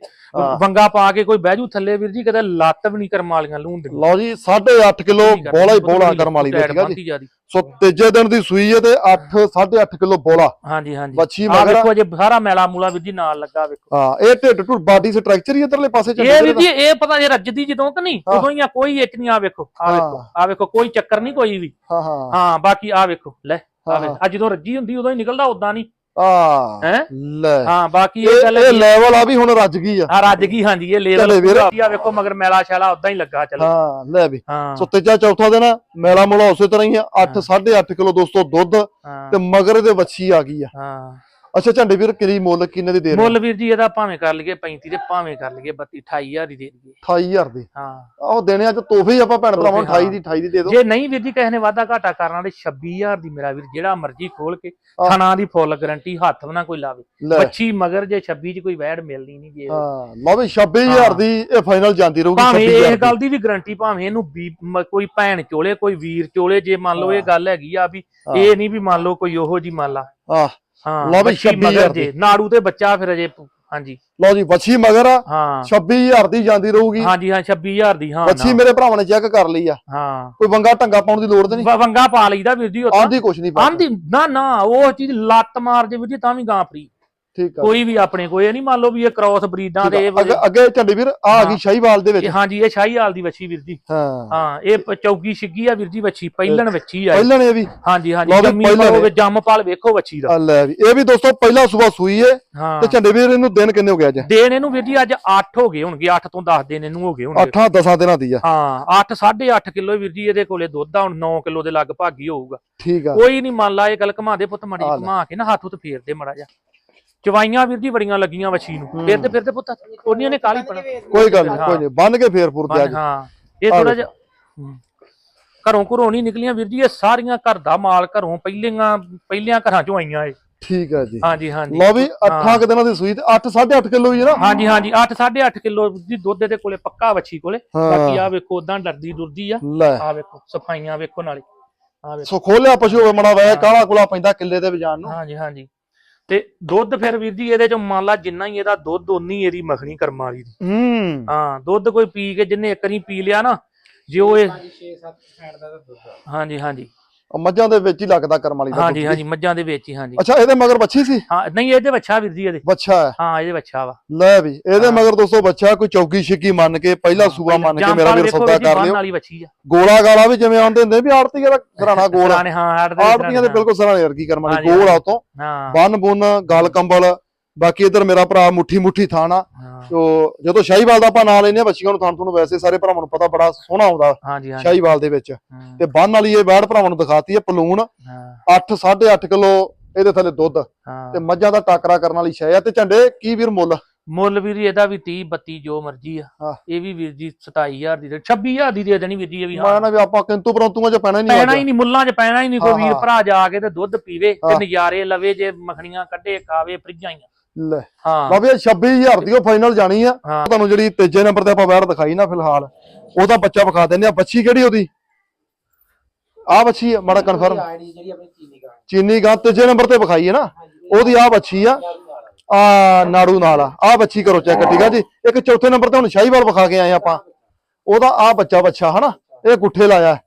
ਵੰਗਾ ਪਾ ਕੇ ਕੋਈ ਬਹਿਜੂ ਥੱਲੇ ਵੀਰ ਜੀ ਕਦੇ ਲੱਤ ਵੀ ਨਹੀਂ ਕਰਮ ਵਾਲੀਆਂ ਲੂਣ ਦੇ ਲਓ ਜੀ 8.5 ਕਿਲੋ ਬੋਲਾ ਹੀ ਬੋਲਾ ਕਰਮ ਵਾਲੀ ਦਾ ਠੀਕ ਜੀ ਸੋ ਤੀਜੇ ਦਿਨ ਦੀ ਸੂਈ ਹੈ ਤੇ 8 8.5 ਕਿਲੋ ਬੋਲਾ ਹਾਂਜੀ ਹਾਂਜੀ ਆ ਮਗਰ ਵੇਖੋ ਜੇ ਸਾਰਾ ਮੈਲਾ ਮੂਲਾ ਵੀਰ ਜੀ ਨਾਲ ਲੱਗਾ ਵੇਖੋ ਹਾਂ ਇਹ ਢਿੱਡ ਟੁੱਟ ਬਾਡੀ ਸਟਰਕਚਰ ਹੀ ਇਧਰਲੇ ਪਾਸੇ ਚੱਲ ਇਹ ਵੀਰ ਜੀ ਇਹ ਪਤਾ ਜੇ ਰੱਜਦੀ ਜਦੋਂ ਕਿ ਨਹੀਂ। ਉਦੋਂ ਹੀ ਆ ਕੋਈ ਇੱਚ ਨਹੀਂ ਆ ਵੇਖੋ ਆ ਵੇਖੋ। ਆ ਵੇਖੋ ਕੋਈ ਚੱਕਰ ਨਹੀਂ ਕੋਈ ਵੀ ਹਾਂ ਹਾਂ ਹਾਂ ਬਾਕੀ ਆ ਵੇਖੋ ਲੈ ਆ ਹਾਂ, ਜਦੋਂ ਰੱਜੀ ਹੁੰਦੀ ਉਦੋਂ ਹੀ ਨਿਕਲਦਾ ਉਦਾਂ ਨਹੀਂ। ਆ ਹੈ? ਲੈ। ਹਾਂ ਬਾਕੀ ਇਹ ਗੱਲ ਇਹ ਲੈਵਲ ਆ ਵੀ ਹੁਣ ਰੱਜ ਗਈ ਆ। ਆ ਰੱਜ ਗਈ ਹਾਂਜੀ ਇਹ ਲੇਵਲ ਚੱਲੇ ਵੀਰ। ਆ ਵੇਖੋ ਮਗਰ ਮੈਲਾ ਛਾਲਾ ਉਦਾਂ ਹੀ ਲੱਗਾ ਚਲੋ। ਹਾਂ ਲੈ ਵੀ। ਹਾਂ। ਸੋ ਤੀਜਾ ਚੌਥਾ ਦਿਨ ਮੇਲਾ ਮੋਲਾ ਉਸੇ ਤਰ੍ਹਾਂ ਹੀ ਆ 8 8.5 ਕਿਲੋ ਦੋਸਤੋ ਦੁੱਧ ਹਾਂ। ਤੇ ਮਗਰ ਦੇ ਵੱਛੀ ਆ ਗਈ ਆ। ਹਾਂ। ਅੱਛਾ ਝੰਡੇ ਵੀਰ ਕਿਰੀ ਮੁੱਲ ਕਿੰਨੇ ਦੀ ਦੇ ਰਹੇ ਮੁੱਲ ਵੀਰ ਜੀ ਇਹਦਾ ਭਾਵੇਂ ਕਰ ਲਈਏ 35 ਤੇ ਭਾਵੇਂ ਕਰ ਲਈਏ 32 28000 ਦੀ ਦੇ ਦਈਏ। 28000 ਦੀ? ਹਾਂ। ਆਹ ਦੇਣੇ ਅੱਜ ਤੋਹਫੇ ਹੀ ਆਪਾਂ ਭੈਣ ਭਰਾਵਾਂ ਨੂੰ ਤੋਹਫੇ, 28 ਦੀ 28 ਦੀ ਦੇ ਦਿਓ। ਜੇ ਨਹੀਂ ਵੀਰ ਜੀ ਕਿਸੇ ਨੇ ਵਾਧਾ ਘਾਟਾ ਕਰਨਾ ਤੇ 26000 ਦੀ ਮੇਰਾ ਵੀਰ ਜਿਹੜਾ ਮਰਜ਼ੀ ਖੋਲ ਕੇ ਆਹ। ਥਣਾ ਦੀ ਫੁੱਲ ਗਾਰੰਟੀ ਹੱਥ ਨਾ ਕੋਈ ਲਾਵੇ। ਬੱਚੀ ਮਗਰ ਜੇ 26 ਚ ਕੋਈ ਵੈੜ ਮਿਲਣੀ ਨਹੀਂ ਜੇ। ਹਾਂ ਲਓ ਵੀ 26000 ਦੀ ਇਹ ਫਾਈਨਲ ਜਾਂਦੀ ਰਹੂਗੀ ਭਾਵੇਂ 26000 ਇਹ ਗੱਲ ਦੀ ਵੀ ਗਾਰੰਟੀ ਭਾਵੇਂ ਇਹਨੂੰ ਕੋਈ ਭੈਣ ਚੋਲੇ ਕੋਈ ਵੀਰ ਚੋਲੇ ਜੇ ਮੰਨ ਲਓ ਇਹ। ਗੱਲ ਹੈਗੀ ਆ ਵੀ। ਇਹ ਨਹੀਂ ਵੀ ਮੰਨ ਲਓ ਕੋਈ ਉਹੋ ਜੀ ਮੰਨ ਲਾ। ਹਾਂ ਹਾਂ ਲਓ ਵੀ ਬੱਚੀ 26,000 ਮਗਰ ਜੇ ਨਾੜੂ ਤੇ ਬੱਚਾ ਫਿਰ ਅਜੇ ਹਾਂਜੀ। ਲਓ ਜੀ ਵੱਛੀ ਮਗਰ ਆ ਹਾਂ। 26000 ਦੀ ਜਾਂਦੀ ਰਹੂਗੀ। ਹਾਂਜੀ ਹਾਂ 26000 ਦੀ ਹਾਂ ਵੱਛੀ। ਮੇਰੇ ਭਰਾਵਾਂ ਨੇ ਚੈੱਕ ਕਰ ਲਈ ਆ। ਹਾਂ। ਕੋਈ ਵੰਗਾ ਟੰਗਾ ਪਾਉਣ ਦੀ ਲੋੜ ਤੇ ਨਹੀਂ? ਵੰਗਾ ਪਾ ਲਈਦਾ ਵੀਰ ਜੀ ਉੱਥੇ ਆਂਦੀ ਕੁਛ ਨਹੀਂ ਪਾ ਆਂਦੀ ਨਾ ਨਾ ਉਹ ਚੀਜ਼ ਲੱਤ ਮਾਰ ਜੇ ਵੀਰ ਜੀ ਤਾਂ ਵੀ ਗਾਂ ਫਰੀ ਠੀਕ ਆ। ਕੋਈ ਵੀ ਆਪਣੇ ਕੋਈ ਇਹ ਨਹੀਂ ਮੰਨ ਲਓ ਵੀ ਇਹ ਕ੍ਰਾਸ ਬਰੀਡਾਂ ਦੇ। ਅੱਗੇ ਅੱਗੇ ਝੰਡੇ ਵੀਰ ਆ ਆ ਗਈ। ਸ਼ਾਹੀਵਾਲ ਦੇ ਵਿੱਚ। ਹਾਂਜੀ ਇਹ ਸ਼ਾਹੀਵਾਲ ਦੀ ਵੱਛੀ ਵੀਰ ਜੀ। ਹਾਂ। ਹਾਂ ਇਹ ਚੌਗੀ ਛਿੱਗੀ ਆ ਵੀਰ ਜੀ ਵੱਛੀ ਪਹਿਲਣ ਵੱਛੀ ਆ ਇਹ। ਪਹਿਲਾਂ ਨੇ ਇਹ ਵੀ। ਹਾਂਜੀ ਹਾਂਜੀ ਜੰਮੀ ਹੋਵੇ। ਜੰਮਪਾਲ ਵੇਖੋ ਵੱਛੀ ਦਾ। ਲੈ ਵੀ ਇਹ ਵੀ ਦੋਸਤੋ ਪਹਿਲਾ ਸਵੇਰ ਸੂਈ ਏ। ਤੇ ਝੰਡੇ ਵੀਰ ਇਹਨੂੰ ਦਿਨ ਕਿੰਨੇ ਹੋ ਗਿਆ ਅੱਜ? ਦੇਣ ਇਹਨੂੰ ਵੀਰ ਜੀ ਅੱਜ 8 ਹੋ ਗਏ ਹੋਣਗੇ 8 ਤੋਂ 10 ਦਿਨ ਇਹਨੂੰ ਹੋ ਗਏ ਹੋਣਗੇ। 8 10 ਦਿਨਾਂ ਦੀ ਆ। ਹਾਂ 8 8.5 ਕਿਲੋ ਵੀਰ ਜੀ ਇਹਦੇ ਕੋਲੇ ਦੁੱਧ ਆ ਹੁਣ 9 ਕਿਲੋ ਦੇ ਲਗਭਗ ਹੀ ਹੋਊਗਾ। ਠੀਕ ਆ। ਕੋਈ ਨਹੀਂ ਮੰਨ ਲਾ ਇਹ ਗੱਲ ਘਮਾ ਦੇ ਪੁੱਤ ਮੜੀ। ਘਮਾ ਕੇ ਨਾ ਹੱਥ ਉੱਤੇ ਫੇਰ ਦੇ ਮੜਾ ਜਾ ਚਵਾਈਆਂ ਵੀਰ ਜੀ ਬੜੀਆਂ ਲੱਗੀਆਂ ਵੱਛੀ ਨੂੰ। ਹੂੰ। ਫੇਰਦੇ ਫਿਰਦੇ ਪੁੱਤ ਉਹਨੀਆਂ ਨੇ ਕਾਲੀ ਪਣਾ। ਕੋਈ ਗੱਲ ਨਹੀਂ ਕੋਈ ਨਹੀਂ। ਬੰਨ ਕੇ ਫੇਰ ਫੁਰ ਦਿਆ ਹਾਂ। ਇਹ ਥੋੜਾ। ਜਿਹਾ ਹੂੰ। ਘਰੋਂ ਘਰੋਂ ਨਹੀਂ ਨਿਕਲੀਆਂ ਵੀਰ ਜੀ ਇਹ ਸਾਰੀਆਂ ਘਰ ਦਾ ਮਾਲ ਘਰੋਂ ਪਹਿਲੀਆਂ ਪਹਿਲੀਆਂ ਘਰਾਂ ਚੋਂ ਆਈਆਂ ਇਹ। ਠੀਕ ਆ ਜੀ। ਹਾਂਜੀ ਹਾਂਜੀ। ਲਓ ਵੀ 8 ਕਿ ਦਿਨਾਂ ਦੀ ਸੂਈ ਤੇ 8 8.5 ਕਿਲੋ ਹੀ ਹੈ ਨਾ। ਹਾਂਜੀ ਹਾਂਜੀ। 8 8.5 ਕਿਲੋ ਦੀ ਦੁੱਧ ਦੇ ਕੋਲੇ ਪੱਕਾ ਵੱਛੀ ਕੋਲੇ। ਹਾਂ। ਬਾਕੀ ਆ ਵੇਖੋ ਉਦਾਂ ਡਰਦੀ ਡੁਰਦੀ ਆ। ਆ ਵੇਖੋ ਸਫਾਈਆਂ ਵੇਖੋ ਨਾਲੇ। ਆ ਵੇਖੋ। ਸੋ ਖੋਲਿਆ ਪਸ਼ੂ ਹੋਵੇ ਮੜਾ ਵੇ ਕਾਲਾ ਕੁਲਾ ਪੈਂਦਾ ਕਿੱਲੇ ਦੇ ਵਜਾਨ ਨੂੰ। ਹਾਂਜੀ ਹਾਂਜੀ। ਤੇ ਦੁੱਧ ਫਿਰ ਵੀਰ ਜੀ ਇਹਦੇ ਚੋਂ ਮੰਨ ਲਾ ਜਿੰਨਾ ਹੀ ਇਹਦਾ ਦੁੱਧ ਉਨੀ ਇਹਦੀ ਮੱਖਣੀ ਕਰਮ ਵਾਲੀ ਦੀ। ਹੂੰ। ਹਾਂ ਦੁੱਧ ਕੋਈ ਪੀ ਕੇ ਜਿੰਨੇ ਇੱਕ ਨਹੀਂ ਪੀ ਲਿਆ ਨਾ ਜੇ ਉਹ ਇਹ 6-7 ਫੈਟ ਦਾ ਤਾਂ ਦੁੱਧ ਆ। ਹਾਂਜੀ ਹਾਂਜੀ। ਮੱਝਾਂ ਦੇ ਵਿੱਚ ਹੀ ਲੱਗਦਾ ਕਰਮ ਵਾਲੀ ਦਾ ਹਾਂਜੀ ਹਾਂਜੀ ਮੱਝਾਂ ਦੇ ਵਿੱਚ ਹੀ ਹਾਂਜੀ। ਅੱਛਾ ਇਹਦੇ ਮਗਰ ਬੱਚੀ ਸੀ? ਹਾਂ ਨਹੀਂ ਇਹਦੇ ਵੱਛਾ ਵੀਰ ਜੀ ਇਹਦੇ। ਬੱਚਾ ਹੈ। ਹਾਂ ਇਹਦੇ ਵੱਛਾ ਵਾ। ਲੈ ਵੀ ਇਹਦੇ। ਮਗਰ ਦੋਸਤੋ ਬੱਚਾ ਕੋਈ ਚੌਕੀ ਛਿੱਕੀ ਮੰਨ ਕੇ ਪਹਿਲਾ ਸੂਆ ਮੰਨ ਕੇ ਮੇਰਾ ਵੀਰ ਸੌਦਾ ਕਰ ਲਿਓ। ਗੋਲਾ ਗਾਲਾ ਵੀ ਜਿਵੇਂ ਆਉਂਦੇ ਹੁੰਦੇ ਵੀ ਆੜਤੀ ਦਾ ਘਰਾਣਾ (laughs) ਗੋਲ ਆੜਤੀਆਂ ਦੇ ਬਿਲਕੁਲ ਸਰਾਂ ਵਰਗੀ ਕਰਮ ਵਾਲੀ ਗੋਲ ਆ ਉਤੋਂ ਹਾਂ ਬੰਨ ਬੁੰਨ ਗਲ ਕੰਬਲ ਬਾਕੀ ਇਧਰ ਮੇਰਾ ਭਰਾ ਮੁੱਠੀ ਮੁੱਠੀ ਥਾਣਾ। ਤੋ ਜਦੋਂ ਸ਼ਾਹੀਵਾਲ ਦਾ ਆਪਾਂ ਨਾਂ ਲੈਨੇ ਆ ਬੱਚੀਆਂ ਨੂੰ ਥਾਣ ਤੁਹਾਨੂੰ ਵੈਸੇ ਸਾਰੇ ਭਰਾਵਾਂ ਨੂੰ ਪਤਾ ਬੜਾ ਸੋਹਣਾ ਆਉਂਦਾ ਸ਼ਾਹੀਵਾਲ ਦੇ ਵਿੱਚ। ਤੇ ਬੰਨ ਵਾਲੀ ਇਹ ਵੈੜ ਭਰਾਵਾਂ ਨੂੰ ਦਿਖਾਤੀ ਹੈ ਪਲੂਣ। ਹਾਂ। 8 8.5 ਕਿਲੋ ਇਹਦੇ ਥੱਲੇ ਦੁੱਧ। ਤੇ ਮੱਝਾਂ ਦਾ ਟਾਕਰਾ ਕਰਨ ਵਾਲੀ ਸ਼ੈ ਆ। ਤੇ ਝੰਡੇ ਕੀ ਵੀਰ ਮੁੱਲ? ਮੁੱਲ ਵੀਰ ਇਹਦਾ ਵੀ 30 32 ਜੋ ਮਰਜ਼ੀ ਆ। ਇਹ ਵੀ ਵੀਰ ਜੀ 27000 ਦੀ ਤੇ 26000 ਦੀ ਦੇ ਦੇਣੀ ਵੀਰ ਜੀ ਇਹ ਵੀ ਹਾਂ। ਨਾ ਵੀ ਆਪਾਂ ਕਿੰਤੂ ਪਰੰਤੂਆਂ ਚ ਪੈਣਾ ਨਹੀਂ ਪੈਣਾ ਹੀ ਨਹੀਂ ਮੁੱਲਾਂ 'ਚ ਪੈਣਾ ਹੀ ਨਹੀਂ ਕੋਈ ਵੀਰ। ਭਰਾ ਜਾ ਕੇ ਤੇ ਦੁੱਧ ਪੀਵੇ ਤੇ। ਨਜ਼ਾਰੇ ਲਵੇ ਜੇ ਮੱਖਣੀਆਂ ਕੱਢੇ ਖਾਵੇ ਫਰਿੱਜਾਂ ਹੀ ਲੈ। ਹਾਂ। ਬਾਬੇ 26000 ਦੀ ਉਹ ਫਾਈਨਲ ਜਾਣੀ ਆ। ਤੁਹਾਨੂੰ ਜਿਹੜੀ ਤੀਜੇ ਨੰਬਰ ਤੇ ਆਪਾਂ ਵੈੜ ਦਿਖਾਈ ਨਾ ਫਿਲਹਾਲ ਉਹਦਾ ਬੱਚਾ ਵਿਖਾ ਦਿੰਦੇ ਆ। ਬੱਚੀ ਕਿਹੜੀ ਉਹਦੀ? ਆ ਬੱਚੀ ਆ ਮਾੜਾ ਕਨਫਰਮ ਚੀਨੀ ਗਾਂ। ਤੀਜੇ ਨੰਬਰ ਤੇ ਵਿਖਾਈ ਹੈ ਨਾ। ਉਹਦੀ ਆ ਬੱਚੀ ਆ। ਆ ਨਾੜੂ ਨਾਲ ਆ। ਆ ਬੱਚੀ ਕਰੋ ਚੈੱਕ ਠੀਕ ਆ ਜੀ। ਇੱਕ ਚੌਥੇ ਨੰਬਰ ਤੇ ਹੁਣ ਸ਼ਾਹੀਵਾਲ ਵਿਖਾ ਕੇ ਆਏ ਆਪਾਂ। ਉਹਦਾ ਆ ਬੱਚਾ ਬੱਚਾ ਹਨਾ? ਇਹ ਗੁੱਠੇ ਲਾਇਆ।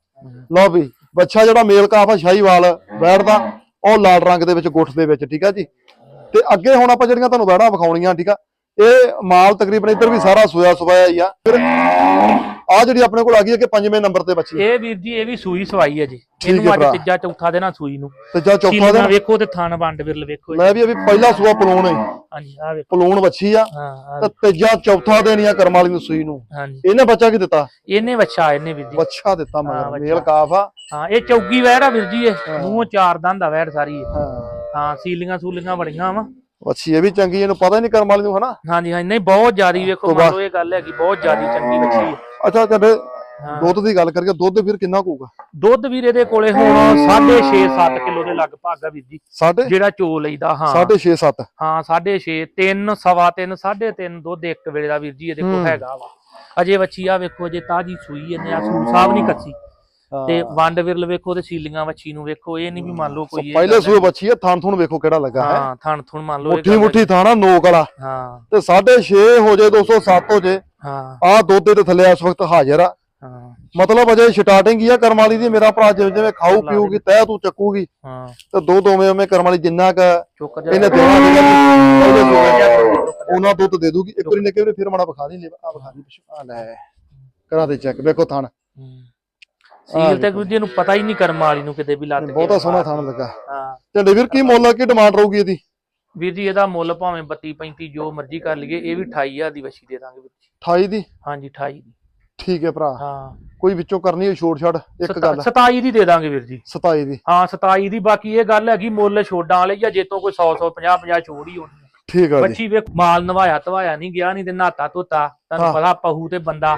ਲਓ ਵੀ ਬੱਚਾ ਜਿਹੜਾ ਮੇਲ ਕਾਫ ਆ ਸ਼ਾਹੀਵਾਲ ਬੈਠਦਾ ਉਹ ਲਾਲ ਰੰਗ ਦੇ ਵਿੱਚ ਗੁੱਠ ਦੇ ਵਿੱਚ ਠੀਕ ਆ ਜੀ। ਤੇ ਅੱਗੇ ਹੁਣ ਆਪਾਂ ਜਿਹੜੀਆਂ ਤੁਹਾਨੂੰ ਬੈੜਾਂ ਵਿਖਾਉਣੀਆਂ, ਠੀਕ ਆ, ਇਹ ਮਾਲ ਤਕਰੀਬਨ ਇੱਧਰ ਵੀ ਸਾਰਾ ਸੋਇਆ ਸਵਾਇਆ ਹੀ ਆ। ਫਿਰ ਆ ਜਿਹੜੀ ਆਪਣੇ ਕੋਲ ਆ ਗਈ ਹੈ ਕਿ ਪੰਜਵੇਂ ਨੰਬਰ ਤੇ ਬੱਚੀ ਇਹ ਵੀਰ ਜੀ ਇਹ ਵੀ ਸੂਈ ਸਵਾਈ ਹੈ ਜੀ। ਇਹਨੂੰ ਅੱਜ। ਤੀਜਾ ਚੌਥਾ ਦੇਣਾ ਸੂਈ ਨੂੰ। ਤੇ ਜਾਂ ਚੌਥਾ ਦਿਨ ਵੇਖੋ ਤੇ ਥਣ ਵੰਡ ਵਿਰਲ ਵੇਖੋ। ਮੈਂ ਵੀ ਅਭੀ ਪਹਿਲਾ ਸੂਆ ਪਲੂਣ ਹੈ। ਹਾਂਜੀ ਆ ਵੇਖੋ। ਪਲੂਣ ਬੱਚੀ ਆ। ਤੇ ਤੀਜਾ ਚੌਥਾ ਦਿਨ ਹੀ ਆ ਕਰਮ ਵਾਲੀ ਨੂੰ ਸੂਈ ਨੂੰ। ਇਹਨੇ ਬੱਚਾ ਕੀ ਦਿੱਤਾ? ਇਹਨੇ ਵੱਛਾ ਇਹਨੇ ਵੀਰ ਜੀ। ਬੱਚਾ ਦਿੱਤਾ ਮਗਰ। ਬੱਚਾ। ਮੇਲ ਕਾਫ ਆ। ਹਾਂ ਇਹ ਚੌਗੀ ਵੈੜ ਆ ਵੀਰ ਜੀ ਇਹ। ਮੂੰਹ ਚਾਰ ਦੰਦ ਆ ਵੈੜ ਸਾਰੀ। ਹਾਂ। ਸੀਲੀਆਂ ਸੂਲੀਆਂ ਬੜੀਆਂ ਵਾ। ਬੱਚੀ ਇਹ ਵੀ ਚੰਗੀ ਇਹਨੂੰ ਪਤਾ ਹੀ ਨਹੀਂ ਕਰਮ ਵਾਲੀ ਨੂੰ ਹਨਾ? ਹਾਂਜੀ ਹਾਂਜੀ। ਨਹੀਂ ਬਹੁਤ ਜ਼ਿਆਦੀ ਵੇਖੋ ਤੋਂ ਮੰਨ ਲਓ ਇਹ ਗੱਲ ਹੈਗੀ ਬਹੁਤ ਜ਼ਿਆਦੀ ਚੰਗੀ ਬੱਚੀ ਹੈ। ਅੱਛਾ ਤੁਹਾਡੇ ਹਾਂ। ਦੁੱਧ ਦੀ ਗੱਲ ਕਰੀਏ ਦੁੱਧ ਫਿਰ ਕਿੰਨਾ ਕੂਗਾ? ਦੁੱਧ ਵੀਰ ਇਹਦੇ ਕੋਲੇ ਹੁਣ 6.5 7 ਕਿਲੋ ਦੇ ਲਗਭਗ ਆ ਵੀਰ ਜੀ। ਜਿਹੜਾ ਚੋ ਲਈਦਾ ਹਾਂ। ਸਾਢੇ 6 7 ਹਾਂ 6.5 3 ਸਵਾ 3 3.5 ਦੁੱਧ ਇੱਕ ਵੇਲੇ ਦਾ ਵੀਰ ਜੀ ਇਹਦੇ ਕੋਲ ਹੂੰ। ਹੈਗਾ ਵਾ। ਅਜੇ ਬੱਚੀ ਆ ਵੇਖੋ ਜੇ ਤਾਜੀ ਸੂਈ ਇਹਨੇ ਆ ਸੂਰ ਸਾਹਿਬ ਨਹੀਂ ਕੱਚੀ ਤੇ ਵੰਡ ਵਿਰਲ ਵੇਖੋ ਤੇ ਸੀਲੀਆਂ ਵੱਛੀ ਨੂੰ ਵੇਖੋ ਇਹ ਨਹੀਂ ਵੀ ਮੰਨ ਲਓ ਕੋਈ ਪਹਿਲੇ ਸੂਏ ਬੱਚੀ ਹੈ ਥਣ ਥਣ ਵੇਖੋ ਕਿਹੜਾ ਲੱਗਾ ਹੈ। ਹਾਂ ਥਣ ਥੁਣ ਮੰਨ ਲਓ ਮੁੱਠੀ ਮੁੱਠੀ ਥਾਣਾ ਨੋਕ ਵਾਲਾ। ਹੈ। ਤੇ ਸਾਢੇ 6 ਹੋ ਜੇ 207 ਹੋ ਜੇ ਹਾਂ। ਆ ਦੁੱਧ ਦੇ ਥੱਲੇ ਇਸ ਵਕਤ ਹਾਜ਼ਰ ਆ। ਹਾਂ। ਮਤਲਬ ਅਜੇ ਸਟਾਰਟਿੰਗ ਹੀ ਆ ਕਰਮ ਵਾਲੀ ਦੀ ਮੇਰਾ ਭਰਾ ਜਿਵੇਂ ਜਿਵੇਂ ਖਾਊ ਪੀਊਗੀ ਤੈ ਤੂੰ ਚੱਕੂਗੀ ਹਾਂ। ਤੇ ਦੋ ਦੋਵੇਂ ਉਵੇਂ ਕਰਮ ਵਾਲੀ ਜਿੰਨਾ ਕ ਇਹਨੇ ਪਹਿਲੇ ਸੂਏ ਉਹਨਾਂ ਦੁੱਧ ਦੇ ਦੂਗੀ। ਇੱਕ ਵਾਰੀ ਨੇ ਕਿਹਾ ਫਿਰ ਮਾੜਾ ਵਿਖਾ ਦੇ ਲੈ ਆ ਵਿਖਾ ਦੀ ਪਿੱਛੋਂ। ਆ ਲੈ। ਕਰਾ ਦੇ ਚੈੱਕ ਵੇਖੋ ਥਣ। ਸੀਲ ਤੇ ਗੁੱਜੇ ਨੂੰ ਪਤਾ ਹੀ ਨਹੀਂ ਕਰਮ ਵਾਲੀ ਨੂੰ ਕਿਤੇ ਵੀ ਲੱਤ ਕੇ ਬਹੁਤਾ ਸੋਹਣਾ ਥਣ ਲੱਗਾ। ਹਾਂ। ਝੰਡੇ ਵੀਰ ਕੀ ਮੁੱਲ ਆ? ਕੀ ਡਿਮਾਂਡ ਰਹੂਗੀ ਇਹਦੀ? ਵੀਰ ਜੀ ਇਹਦਾ ਮੁੱਲ ਭਾਵੇਂ 32 35 ਜੋ ਮਰਜ਼ੀ ਕਰ ਲਈਏ ਇਹ ਵੀ 28000 ਦੀ ਵਛੀ ਦੇ ਦਾਂਗੇ ਵੀਰ ਜੀ। 28 ਦੀ? ਹਾਂਜੀ 28 ਦੀ। ਠੀਕ ਹੈ ਭਰਾ। ਹਾਂ। ਕੋਈ ਵਿੱਚੋਂ ਕਰਨੀ ਹੋਈ ਛੋੜ ਛੜ ਇੱਕ ਗੱਲ। 27 ਦੀ ਦੇ ਦਾਂਗੇ ਵੀਰ ਜੀ। 27 ਦੀ। ਹਾਂ 27 ਦੀ। ਬਾਕੀ ਇਹ ਗੱਲ ਹੈਗੀ ਮੁੱਲ ਛੋਡਾਂ ਵਾਲੇ ਜਾਂ ਜੇ ਤੋਂ ਕੋਈ 100 100 50 50 ਛੋੜ ਹੀ ਹੋਣੀ। ਠੀਕ ਆ ਜੀ। ਬੱਚੀ ਵੇਖ ਮਾਲ ਨਵਾਇਆ ਧਵਾਇਆ ਨਹੀਂ ਗਿਆ ਨਹੀਂ ਤੇ ਨਾਤਾ ਧੋਤਾ। ਤੁਹਾਨੂੰ। ਪਤਾ ਪਹੂ ਤੇ ਬੰਦਾ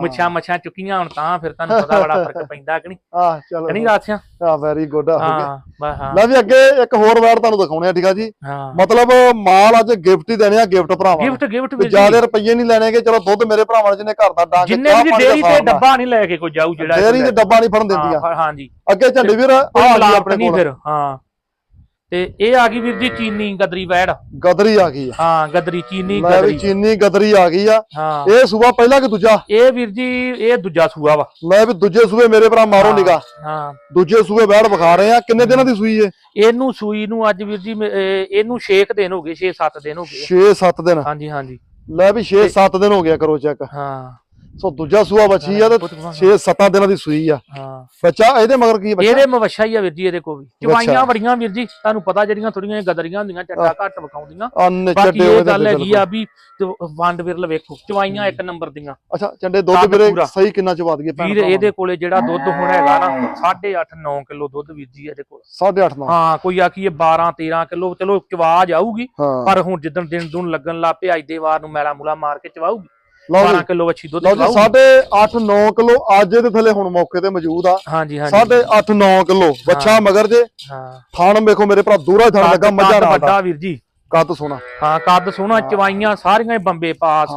ਮੁੱਛਾਂ ਮੱਛਾਂ ਚੁੱਕੀਆਂ ਹੁਣ ਤਾਂ ਫਿਰ ਤੁਹਾਨੂੰ ਪਤਾ ਬੜਾ ਫ਼ਰਕ (laughs) ਪੈਂਦਾ ਕਿ ਨਹੀਂ? ਆ ਚਲੋ ਨਹੀਂ ਰਾਥਿਆ ਆ ਵੈਰੀ ਗੁੱਡ ਆ ਹੋ ਲੈ ਵੀ ਅੱਗੇ ਇੱਕ ਹੋਰ ਵਾਰ ਤੁਹਾਨੂੰ ਦਿਖਾਉਣੇ ਆ ਠੀਕ ਆ ਜੀ। ਮਤਲਬ ਮਾਲ ਅੱਜ ਗਿਫਟ ਹੀ ਦੇਣੇ ਆ ਗਿਫਟ ਭਰਾਵਾਂ ਗਿਫਟ ਗਿਫਟ ਵੀ ਜ਼ਿਆਦਾ ਜੀ। ਰੁਪਈਏ ਨਹੀਂ ਲੈਣਗੇ ਚਲੋ ਦੁੱਧ ਮੇਰੇ ਭਰਾਵਾਂ ਨੇ ਜਿਹਨੇ ਘਰ ਦਾ ਡਾਂਗ ਜਿੰਨੇ ਵੀ ਡੇਰੀ ਤੇ ਡੱਬਾ ਨਹੀਂ ਲੈ ਕੇ ਕੋਈ ਜਾਊ ਜਿਹੜਾ ਡੇਰੀ ਦੇ ਡੱਬਾ ਨਹੀਂ ਫੜਨ ਦਿੰਦੀਆਂ। ਹਾਂ ਹਾਂਜੀ। ਅੱਗੇ ਝੰਡੇ ਵੀਰ ਆ ਆ ਆਪਣੇ ਨਹੀਂ ਕੋਲ। ਫਿਰ ਹਾਂ। ਤੇ ਇਹ ਆ ਗਈ ਵੀਰ ਜੀ ਚੀਨੀ ਗਦਰੀ ਵੈੜ। ਗਦਰੀ ਆ ਗਈ ਹਾਂ ਗਦਰੀ ਚੀਨੀ ਗਦਰੀ। ਚੀਨੀ ਗਦਰੀ ਆ ਗਈ ਆ। ਇਹ ਸੂਬਾ ਪਹਿਲਾ ਕਿ ਦੂਜਾ? ਇਹ ਵੀਰ ਜੀ ਇਹ ਦੂਜਾ ਸੂਆ ਵਾ। ਲੈ ਵੀ ਦੂਜੇ ਸੂਬੇ ਮੇਰੇ ਭਰਾ ਮਾਰੋ। ਨਿਗਾ ਹਾਂ। ਦੂਜੇ ਸੂਬੇ ਬੈੜ ਵਿਖਾ ਰਹੇ ਆ। ਕਿੰਨੇ ਦਿਨਾਂ ਦੀ ਸੂਈ ਏ ਇਹਨੂੰ ਸੂਈ ਨੂੰ ਅੱਜ ਵੀਰ ਜੀ ਮ- ਇਹ- ਇਹਨੂੰ 6 ਦਿਨ ਹੋ ਗਏ 6-7 ਦਿਨ ਹੋ ਗਏ। 6-7 ਦਿਨ। ਹਾਂਜੀ ਹਾਂਜੀ। ਲੈ ਵੀ 6-7 ਦਿਨ ਹੋ ਗਿਆ ਕਰੋ ਚੈੱਕ ਹਾਂ। ਸੋ ਦੂਜਾ ਸੂਆ ਬੱਚੀ ਆ ਤੇ 6-7 ਦਿਨਾਂ ਦੀ ਸੂਈ ਆ। ਹਾਂ। ਬੱਚਾ ਇਹਦੇ ਮਗਰ ਕੀ ਬੱਚਾ? ਇਹਦੇ ਮਵਸ਼ਾ ਹੀ ਆ ਵੀਰ ਜੀ ਇਹਦੇ ਕੋਲ ਵੀ। ਚਵਾਈਆਂ ਬੜੀਆਂ ਵੀਰ ਜੀ ਤੁਹਾਨੂੰ ਪਤਾ ਜਿਹੜੀਆਂ ਥੋੜੀਆਂ ਗਦਰੀਆਂ ਹੁੰਦੀਆਂ ਚੱਟਾ ਘੱਟ ਵਿਖਾਉਂਦੀਆਂ। ਅੰਨ ਬਾਕੀ ਚੱਡੇ ਇਹ ਗੱਲ ਹੈਗੀ ਆ ਵੀ ਵੰਡ ਵਿਰਲ ਵੇਖੋ ਚਵਾਈਆਂ ਇੱਕ ਨੰਬਰ ਦੀਆਂ। ਅੱਛਾ ਚੰਡੇ ਦੁੱਧ ਵੀਰੇ। ਸਹੀ ਕਿੰਨਾ ਚਵਾ ਦਈਏ ਵੀਰ ਇਹਦੇ ਕੋਲੇ ਜਿਹੜਾ ਦੁੱਧ ਹੁਣ ਹੈਗਾ ਨਾ 8.5 9 ਕਿਲੋ ਦੁੱਧ ਵੀਰ ਜੀ ਇਹਦੇ ਕੋਲ। 8.5 9 ਹਾਂ ਕੋਈ ਆਖੀਏ 12 13 ਕਿਲੋ ਚਲੋ ਚਵਾ ਜਾਊਗੀ ਪਰ ਹੁਣ ਜਿੱਦਣ ਦਿਨ ਦੁਨ ਲੱਗਣ ਲੱਗ ਪਿਆ ਅੱਜ ਦੇ ਵਾਰ ਨੂੰ ਮੈਲਾ ਮੂਲਾ ਮਾਰ ਕੇ ਚਵਾਊਗੀ। 12 ਜੀ। ਕਿਲੋ ਵੱਛੀ ਦੁੱਧ ਲਓ ਜੀ 8.5 9 ਕਿਲੋ ਅੱਜ ਇਹਦੇ ਥੱਲੇ ਹੁਣ ਮੌਕੇ ਤੇ ਮੌਜੂਦ ਆ। ਹਾਂਜੀ ਹਾਂਜੀ। 8.5 9 ਕਿਲੋ ਬੱਚਾ ਮਗਰ ਜੇ। ਹਾਂ। ਥਾਣ ਵੇਖੋ ਮੇਰੇ ਭਰਾ ਦੂਰਾ ਥਾਣ ਲੱਗਾ ਕੱਦ ਮੱਝਾਂ ਨਾਲ ਦਾ। ਵੱਡਾ ਵੀਰ ਜੀ। ਕੱਦ ਸੋਨਾ ਹਾਂ ਕੱਦ ਸੋਹਣਾ ਚਵਾਈਆਂ ਸਾਰੀਆਂ ਹੀ ਬੰਬੇ ਪਾਸ।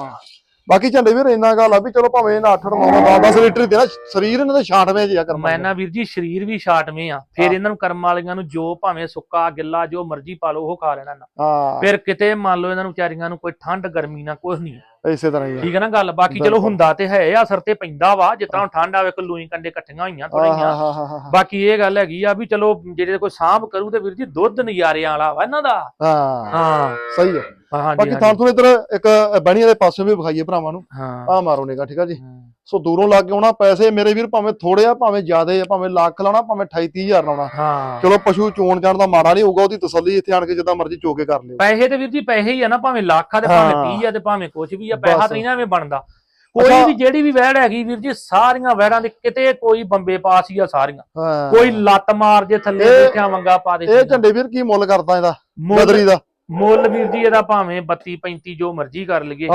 ਬਾਕੀ ਝੰਡੇ ਵੀਰ ਇੰਨਾ ਗੱਲ ਆ ਵੀ ਚਲੋ ਭਾਵੇਂ ਇਹਨਾਂ 8 9 10 10 ਲੀਟਰ ਹੀ ਦੇਣਾ। ਸਰੀਰ ਇਹਨਾਂ ਦੇ 96 ਜਿਆ ਕਰਮ ਮੈਂ ਨਾ ਵੀਰ ਜੀ ਸਰੀਰ ਵੀ ਛਾਟਵੇਂ ਆ। ਫਿਰ ਹਾਂ। ਇਹਨਾਂ ਨੂੰ ਕਰਮ ਵਾਲੀਆਂ ਨੂੰ ਜੋ ਭਾਵੇਂ ਸੁੱਕਾ ਗਿੱਲਾ ਜੋ ਮਰਜ਼ੀ ਪਾ ਲਓ ਉਹ ਖਾ ਲੈਣਾ ਨਾ। ਹਾਂ। ਫਿਰ ਕਿਤੇ ਮੰਨ ਲਓ ਇਹਨਾਂ ਨੂੰ ਵਿਚਾਰੀਆਂ ਨੂੰ ਕੋਈ ਠੰਡ ਗਰਮੀ ਨਾ ਕੁਝ ਨਹੀਂ ਇਸੇ ਤਰ੍ਹਾਂ ਹੀ ਆ। ਠੀਕ ਹੈ ਨਾ ਗੱਲ? ਬਾਕੀ ਚਲੋ। ਹੁੰਦਾ ਤੇ ਹੈ ਅਸਰ ਤੇ ਪੈਂਦਾ ਵਾ ਤਰ੍ਹਾਂ ਹੁਣ ਠੰਡ ਆਵੇ ਲੂਈ ਕੰਡੇ ਇਕੱਠੀਆਂ ਹੋਈਆਂ ਹਾਂ ਥੋੜੀਆਂ ਹਾਂ ਹਾਂ ਹਾਂ ਬਾਕੀ ਇਹ ਗੱਲ ਹੈਗੀ ਆ ਵੀ ਚਲੋ ਜਿਹੜੇ ਕੋਈ ਸਾਂਭ ਕਰੂ ਤੇ ਵੀਰ ਜੀ ਦੁੱਧ ਨਜ਼ਾਰਿਆਂ ਵਾਲਾ ਵਾ ਇਹਨਾਂ ਦਾ। ਹਾਂ। ਹਾਂ। ਸਹੀ ਹੈ ਬਾਕੀ। ਥਾਂ ਤੋਂ ਇਧਰ ਇੱਕ ਬਣੀਆਂ ਦੇ ਪਾਸੇ ਵੀ ਵਿਖਾਈਏ ਭਰਾਵਾਂ ਨੂੰ। ਆ ਮਾਰੋ ਨਿਗਾ ਠੀਕ ਆ ਜੀ। ਸੋ ਦੂਰੋਂ ਲੱਗ ਕੇ ਆਉਣਾ ਪੈਸੇ ਮੇਰੇ ਵੀਰ ਭਾਵੇਂ ਥੋੜੇ ਆ ਭਾਵੇਂ ਜ਼ਿਆਦੇ ਆ ਭਾਵੇਂ ਲੱਖ ਲਾਉਣਾ ਭਾਵੇਂ 28 30000 ਲਾਉਣਾ। ਹਾਂ। ਚਲੋ ਪਸ਼ੂ ਚੋਣ ਜਾਣ ਦਾ ਮਾੜਾ ਨਹੀਂ ਹੋਊਗਾ ਉਹਦੀ ਤਸੱਲੀ ਇੱਥੇ ਆਣ ਕੇ ਜਿੱਦਾਂ ਮਰਜ਼ੀ ਚੋ ਕੇ ਕਰ ਲਿਓ। ਪੈਸੇ ਤੇ ਵੀਰ ਜੀ ਪੈਸੇ ਹੀ ਆ ਨਾ ਭਾਵੇਂ ਲੱਖ ਆ ਤੇ ਭਾਵੇਂ ਹਾਂ। 30 ਆ ਤੇ ਭਾਵੇਂ ਕੁਝ ਵੀ ਆ ਪੈਸਾ। ਤਾਂ ਐਵੇਂ ਬਣਦਾ। ਕੋਈ। ਵੀ ਜਿਹੜੀ ਵੀ ਵਹਿੜ ਹੈਗੀ ਵੀਰ ਜੀ ਸਾਰੀਆਂ ਵਹਿੜਾਂ ਦੇ ਕਿਤੇ ਕੋਈ ਬੰਬੇ ਪਾਸ ਹੀ ਆ ਸਾਰੀਆਂ। ਕੋਈ ਲੱਤ ਮਾਰ ਜੇ ਥੱਲੇ ਦੇਖਿਆ ਵੰਗਾ ਪਾ ਦੇ ਇਹ ਝੰਡੇ ਵੀਰ ਕੀ ਮੁੱਲ ਕਰਦਾ ਇਹਦਾ ਗਦਰੀ ਦਾ? ਮੁੱਲ ਵੀਰ ਜੀ ਇਹਦਾ ਭਾਵੇਂ 32 35 ਜੋ ਮਰਜ਼ੀ ਕਰ ਲਈਏ।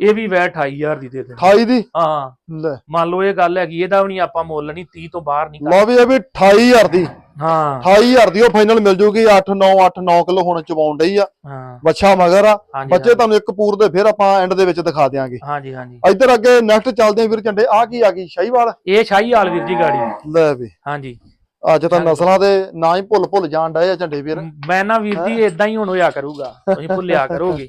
ਇਹ ਵੀ ਵਹਿ 28000 ਦੀ ਦੇ ਦੇ 28 ਦੀ? ਹਾਂ। ਲੈ। ਮੰਨ ਲਓ ਇਹ ਗੱਲ ਹੈਗੀ ਇਹਦਾ ਵੀ ਨਹੀਂ ਆਪਾਂ ਮੁੱਲ ਨਹੀਂ 30 ਤੋਂ ਬਾਹਰ ਨਹੀਂ ਲਓ ਵੀ ਇਹ ਵੀ 28000 ਦੀ। ਹਾਂ। 28000 ਦੀ ਉਹ ਫਾਈਨਲ ਮਿਲ ਜੂਗੀ 8 9 8 9 ਕਿਲੋ ਹੁਣ ਚਵਾਉਣ ਡਈ ਆ। ਹਾਂ। ਬੱਚਾ ਮਗਰ ਆ। ਬੱਚੇ ਤੁਹਾਨੂੰ ਇੱਕ ਪੂਰ ਦੇ ਫਿਰ ਆਪਾਂ ਐਂਡ ਦੇ ਵਿੱਚ ਦਿਖਾ ਦਿਆਂਗੇ। ਹਾਂਜੀ ਹਾਂਜੀ। ਇੱਧਰ ਅੱਗੇ ਨੈਕਸਟ ਚੱਲਦੇ ਆ ਵੀਰ ਝੰਡੇ। ਆ ਕੀ ਆ ਗਈ ਸ਼ਾਹੀਵਾਲ? ਇਹ ਸ਼ਾਹੀ ਹਾਲ ਵੀਰ ਜੀ ਗਾੜੀ। ਲੈ ਵੀ। ਹਾਂਜੀ। ਅੱਜ ਤਾਂ ਨਸਲਾਂ ਦੇ ਨਾ ਹੀ ਭੁੱਲ ਭੁੱਲ ਜਾਣ ਡਏ ਆ ਝੰਡੇ ਵੀਰ ਮੈਂ ਨਾ ਵੀਰ ਜੀ ਇਦਾਂ ਹੀ ਹੁਣ ਹੋਇਆ ਕਰੂਗਾ। ਤੁਸੀਂ ਭੁੱਲਿਆ ਕਰੋਗੇ।